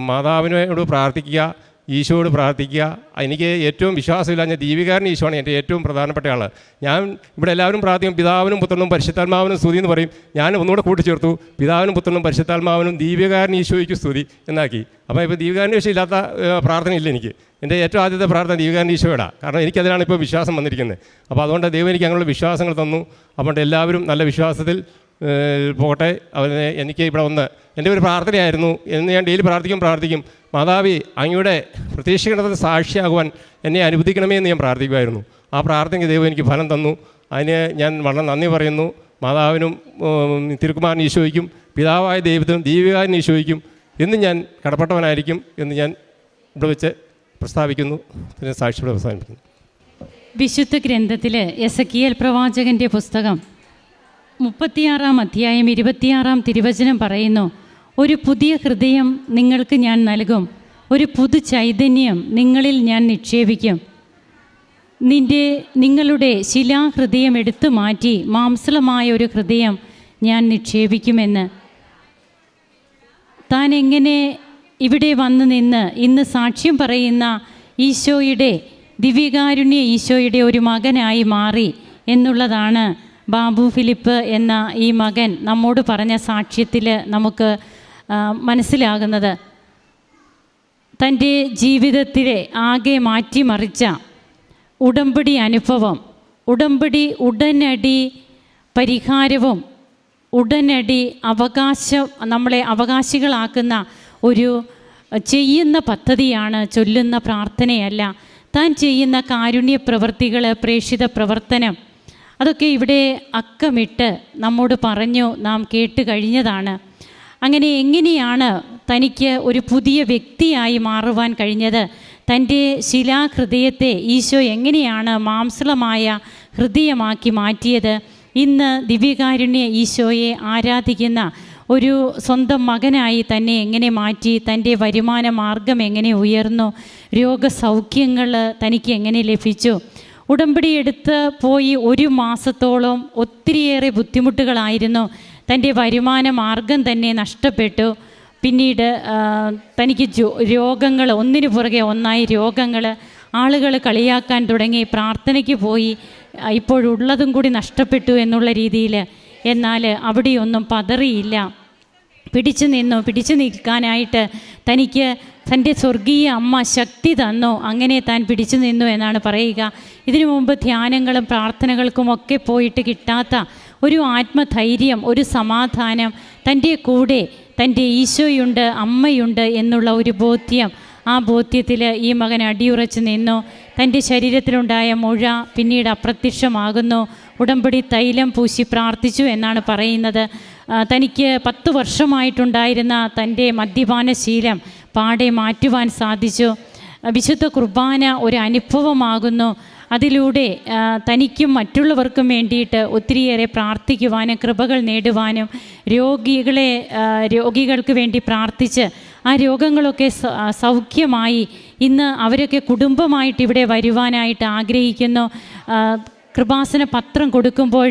Speaker 1: മാതാവിനോട് പ്രാർത്ഥിക്കുക. ഈശോയോട് പ്രാർത്ഥിക്കുക. എനിക്ക് ഏറ്റവും വിശ്വാസമില്ല ഞാൻ ദീപികാരൻ ഈശോയാണ് എന്റെ ഏറ്റവും പ്രധാനപ്പെട്ട ആൾ ഞാൻ ഇവിടെ എല്ലാവരും പ്രാർത്ഥിക്കും പിതാവിനും പുത്രനും പരിശുദ്ധാത്മാവിനും സ്തുതി എന്ന് പറയും. ഞാൻ ഒന്നുകൂടെ കൂട്ടിച്ചേർത്തു പിതാവിനും പുത്രനും പരിശുദ്ധാത്മാവിനും ദീപികാരൻ ഈശോയ്ക്ക് സ്തുതി എന്നാക്കി. അപ്പോൾ ഇപ്പോൾ ദീപികാരന്റെ വിഷയം ഇല്ലാത്ത ഏഹ്, പ്രാർത്ഥനയില്ല എനിക്ക്. എന്റെ ഏറ്റവും ആദ്യത്തെ പ്രാർത്ഥന ദീപികാരൻ ഈശോയുടെ. കാരണം എനിക്കതിനാണ് ഇപ്പോൾ വിശ്വാസം വന്നിരിക്കുന്നത്. അപ്പോൾ അതുകൊണ്ട് ദൈവം എനിക്ക് അങ്ങനെയുള്ള വിശ്വാസങ്ങൾ തന്നു. അപ്പോൾ എല്ലാവരും നല്ല വിശ്വാസത്തിൽ പോകട്ടെ. അവനെ എനിക്ക് ഇവിടെ വന്ന് എന്റെ ഒരു പ്രാർത്ഥനയായിരുന്നു. എന്ന് ഞാൻ ഡെയിലി പ്രാർത്ഥിക്കും പ്രാർത്ഥിക്കും. മാതാവി അങ്ങയുടെ പ്രതീക്ഷിക്കണത്തിന് സാക്ഷിയാകുവാൻ എന്നെ അനുവദിക്കണമേ എന്ന് ഞാൻ പ്രാർത്ഥിക്കുമായിരുന്നു ആ പ്രാർത്ഥനയ്ക്ക് ദൈവം എനിക്ക് ഫലം തന്നു. അതിന് ഞാൻ വളരെ നന്ദി പറയുന്നു. മാതാവിനും തിരുക്കുമാറിനെ ഈശോയ്ക്കും പിതാവായ ദൈവത്തിനും ദീപികാരൻ ഈശോയ്ക്കും എന്നും ഞാൻ കടപ്പെട്ടവനായിരിക്കും എന്ന് ഞാൻ ഇവിടെ വെച്ച് പ്രസ്താവിക്കുന്നു. ഇതിനെ സാക്ഷിയോടെ അവസാനിപ്പിക്കുന്നു
Speaker 2: വിശുദ്ധ ഗ്രന്ഥത്തിൽ എസക്കിയൽ പ്രവാചകന്റെ പുസ്തകം മുപ്പത്തിയാറാം അധ്യായം ഇരുപത്തിയാറാം തിരുവചനം പറയുന്നു ഒരു പുതിയ ഹൃദയം നിങ്ങൾക്ക് ഞാൻ നൽകും. ഒരു പുതു ചൈതന്യം നിങ്ങളിൽ ഞാൻ നിക്ഷേപിക്കും. നിന്റെ നിങ്ങളുടെ ശിലാഹൃദയം എടുത്തു മാറ്റി മാംസളമായ ഒരു ഹൃദയം ഞാൻ നിക്ഷേപിക്കുമെന്ന്. താൻ എങ്ങനെ ഇവിടെ വന്നു നിന്ന് ഇന്ന് സാക്ഷ്യം പറയുന്ന ഈശോയുടെ ദിവ്യകാരുണ്യ ഈശോയുടെ ഒരു മകനായി മാറി എന്നുള്ളതാണ് ബാബു ഫിലിപ്പ് എന്ന ഈ മകൻ നമ്മോട് പറഞ്ഞ സാക്ഷ്യത്തിൽ നമുക്ക് മനസ്സിലാകുന്നത്. തന്റെ ജീവിതത്തിലെ ആകെ മാറ്റിമറിച്ച ഉടമ്പടി അനുഭവം ഉടമ്പടി ഉടനടി പരിഹാരവും ഉടനടി അവകാശം നമ്മളെ അവകാശികളാക്കുന്ന ഒരു ചെയ്യുന്ന പദ്ധതിയാണ് ചൊല്ലുന്ന പ്രാർത്ഥനയല്ല. താൻ ചെയ്യുന്ന കാരുണ്യ പ്രവൃത്തികൾ പ്രേക്ഷിത പ്രവർത്തനം അതൊക്കെ ഇവിടെ അക്കമിട്ട് നമ്മോട് പറഞ്ഞു നാം കേട്ട് കഴിഞ്ഞതാണ്. അങ്ങനെ എങ്ങനെയാണ് തനിക്ക് ഒരു പുതിയ വ്യക്തിയായി മാറുവാൻ കഴിഞ്ഞത്? തന്റെ ശിലാഹൃദയത്തെ ഈശോ എങ്ങനെയാണ് മാംസളമായ ഹൃദയമാക്കി മാറ്റിയത്? ഇന്ന് ദിവ്യകാരുണ്യ ഈശോയെ ആരാധിക്കുന്ന ഒരു സ്വന്തം മകനായി തന്നെ എങ്ങനെ മാറ്റി? തന്റെ വരുമാന മാർഗം എങ്ങനെ ഉയർന്നു? രോഗസൗഖ്യങ്ങൾ തനിക്ക് എങ്ങനെ ലഭിച്ചു? ഉടമ്പടി എടുത്ത് പോയി ഒരു മാസത്തോളം ഒത്തിരിയേറെ ബുദ്ധിമുട്ടുകളായിരുന്നു. തന്റെ വരുമാന മാർഗം തന്നെ നഷ്ടപ്പെട്ടു. പിന്നീട് തനിക്ക് രോഗങ്ങൾ ഒന്നിനു പുറകെ ഒന്നായി രോഗങ്ങൾ ആളുകൾ കളിയാക്കാൻ തുടങ്ങി പ്രാർത്ഥനയ്ക്ക് പോയി ഇപ്പോഴുള്ളതും കൂടി നഷ്ടപ്പെട്ടു എന്നുള്ള രീതിയിൽ. എന്നാൽ അവിടെയൊന്നും പതറിയില്ല. പിടിച്ചു നിന്നു. പിടിച്ചു നിൽക്കാനായിട്ട് തനിക്ക് തന്റെ സ്വർഗീയ അമ്മ ശക്തി തന്നു? അങ്ങനെ താൻ പിടിച്ചു നിന്നു എന്നാണ് പറയുക. ഇതിനു മുമ്പ് ധ്യാനങ്ങളും പ്രാർത്ഥനകൾക്കും ഒക്കെ പോയിട്ട് കിട്ടാത്ത ഒരു ആത്മധൈര്യം ഒരു സമാധാനം തന്റെ കൂടെ തന്റെ ഈശോയുണ്ട് അമ്മയുണ്ട് എന്നുള്ള ഒരു ബോധ്യം ആ ബോധ്യത്തിൽ ഈ മകൻ അടിയുറച്ച് നിന്നു. തന്റെ ശരീരത്തിലുണ്ടായ മുഴ പിന്നീട് അപ്രത്യക്ഷമാകുന്നു. ഉടമ്പടി തൈലം പൂശി പ്രാർത്ഥിച്ചു എന്നാണ് പറയുന്നത്. തനിക്ക് പത്ത് വർഷമായിട്ടുണ്ടായിരുന്ന തന്റെ മദ്യപാന ശീലം പാടെ മാറ്റുവാൻ സാധിച്ചു. വിശുദ്ധ കുർബാന ഒരു അനുഭവമാകുന്നു. അതിലൂടെ തനിക്കും മറ്റുള്ളവർക്കും വേണ്ടിയിട്ട് ഒത്തിരിയേറെ പ്രാർത്ഥിക്കുവാനും കൃപകൾ നേടുവാനും രോഗികളെ രോഗികൾക്ക് വേണ്ടി പ്രാർത്ഥിച്ച് ആ രോഗങ്ങളൊക്കെ സൗഖ്യമായി ഇന്ന് അവരൊക്കെ കുടുംബമായിട്ട് ഇവിടെ വരുവാനായിട്ട് ആഗ്രഹിക്കുന്നു. കൃപാസന പത്രം കൊടുക്കുമ്പോൾ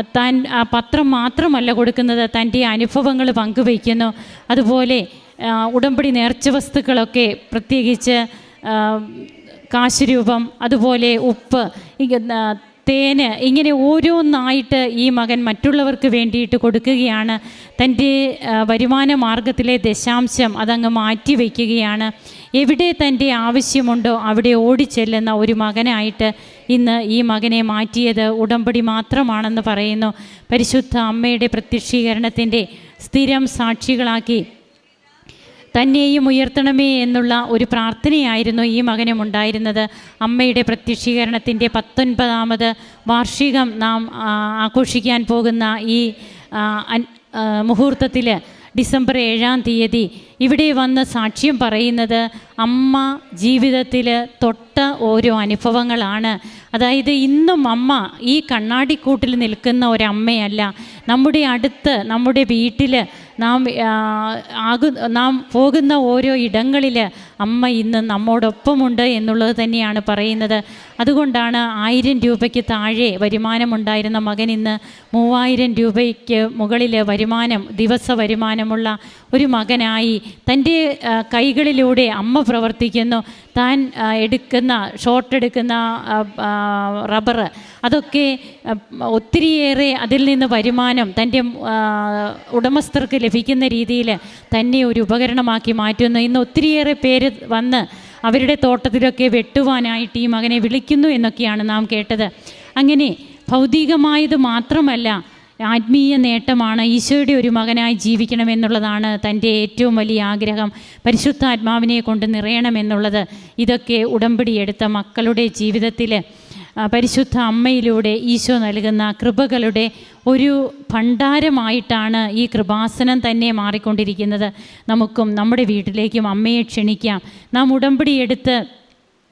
Speaker 2: താൻ പത്രം മാത്രമല്ല കൊടുക്കുന്നത് തന്റെ അനുഭവങ്ങൾ പങ്കുവയ്ക്കുന്നു. അതുപോലെ ഉടമ്പടി നേർച്ച വസ്തുക്കളൊക്കെ പ്രത്യേകിച്ച് കാശുരൂപം അതുപോലെ ഉപ്പ് തേന് ഇങ്ങനെ ഓരോന്നായിട്ട് ഈ മകൻ മറ്റുള്ളവർക്ക് വേണ്ടിയിട്ട് കൊടുക്കുകയാണ്. തന്റെ വരുമാന മാർഗത്തിലെ ദശാംശം അതങ്ങ് മാറ്റി വയ്ക്കുകയാണ്. എവിടെ തന്റെ ആവശ്യമുണ്ടോ അവിടെ ഓടിച്ചെല്ലുന്ന ഒരു മകനായിട്ട് ഇന്ന് ഈ മകനെ മാറ്റിയത് ഉടമ്പടി മാത്രമാണെന്ന് പറയുന്നു. പരിശുദ്ധ അമ്മയുടെ പ്രത്യക്ഷീകരണത്തിന്റെ സ്ഥിരം സാക്ഷികളാക്കി തന്നെയും ഉയർത്തണമേ എന്നുള്ള ഒരു പ്രാർത്ഥനയായിരുന്നു ഈ മകനും ഉണ്ടായിരുന്നത്. അമ്മയുടെ പ്രത്യക്ഷീകരണത്തിന്റെ പത്തൊൻപതാമത് വാർഷികം നാം ആഘോഷിക്കാൻ പോകുന്ന ഈ മുഹൂർത്തത്തിൽ ഡിസംബർ ഏഴാം തീയതി ഇവിടെ വന്ന് സാക്ഷ്യം പറയുന്നത് അമ്മ ജീവിതത്തിൽ തൊട്ട ഓരോ അനുഭവങ്ങളാണ്. അതായത് ഇന്നും അമ്മ ഈ കണ്ണാടിക്കൂട്ടിൽ നിൽക്കുന്ന ഒരമ്മയല്ല. നമ്മുടെ അടുത്ത് നമ്മുടെ വീട്ടിൽ നാം ആകു നാം പോകുന്ന ഓരോ ഇടങ്ങളിൽ അമ്മ ഇന്ന് നമ്മോടൊപ്പമുണ്ട് എന്നുള്ളത് തന്നെയാണ് പറയുന്നത്. അതുകൊണ്ടാണ് ആയിരം രൂപയ്ക്ക് താഴെ വരുമാനമുണ്ടായിരുന്ന മകൻ ഇന്ന് മൂവായിരം രൂപയ്ക്ക് മുകളിൽ വരുമാനം ദിവസ വരുമാനമുള്ള ഒരു മകനായി തന്റെ കൈകളിലൂടെ അമ്മ പ്രവർത്തിക്കുന്നു. താൻ എടുക്കുന്ന ഷോർട്ട് എടുക്കുന്ന റബ്ബർ അതൊക്കെ ഒത്തിരിയേറെ അതിൽ നിന്ന് വരുമാനം തന്റെ ഉടമസ്ഥർക്ക് ലഭിക്കുന്ന രീതിയിൽ തന്നെ ഒരു ഉപകരണമാക്കി മാറ്റുന്നു. ഇന്ന് ഒത്തിരിയേറെ പേര് വന്ന് അവരുടെ തോട്ടത്തിലൊക്കെ വെട്ടുവാനായിട്ട് ഈ മകനെ വിളിക്കുന്നു എന്നൊക്കെയാണ് നാം കേട്ടത്. അങ്ങനെ ഭൗതികമായത് മാത്രമല്ല ആത്മീയ നേട്ടമാണ് ഈശോയുടെ ഒരു മകനായി ജീവിക്കണമെന്നുള്ളതാണ് തന്റെ ഏറ്റവും വലിയ ആഗ്രഹം. പരിശുദ്ധാത്മാവിനെ കൊണ്ട് നിറയണമെന്നുള്ളത് ഇതൊക്കെ ഉടമ്പടിയെടുത്ത മക്കളുടെ ജീവിതത്തിൽ പരിശുദ്ധ അമ്മയിലൂടെ ഈശോ നൽകുന്ന കൃപകളുടെ ഒരു ഭണ്ഡാരമായിട്ടാണ് ഈ കൃപാസനം തന്നെ മാറിക്കൊണ്ടിരിക്കുന്നത്. നമുക്കും നമ്മുടെ വീട്ടിലേക്കും അമ്മയെ ക്ഷണിക്കാം. നാം ഉടമ്പടി എടുത്ത്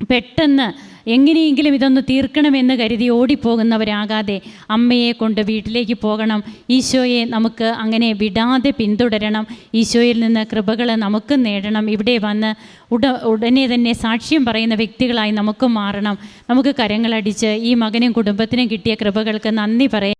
Speaker 2: പെട്ടെന്ന് എങ്ങനെയെങ്കിലും ഇതൊന്ന് തീർക്കണമെന്ന് കരുതി ഓടിപ്പോകുന്നവരാകാതെ അമ്മയെ കൊണ്ട് വീട്ടിലേക്ക് പോകണം. ഈശോയെ നമുക്ക് അങ്ങനെ വിടാതെ പിന്തുടരണം. ഈശോയിൽ നിന്ന് കൃപകൾ നമുക്ക് നേടണം. ഇവിടെ വന്ന് ഉട ഉടനെ തന്നെ സാക്ഷ്യം പറയുന്ന വ്യക്തികളായി നമുക്കും മാറണം. നമുക്ക് കരങ്ങളടിച്ച് ഈ മകനും കുടുംബത്തിനും കിട്ടിയ കൃപകൾക്ക് നന്ദി പറയാം.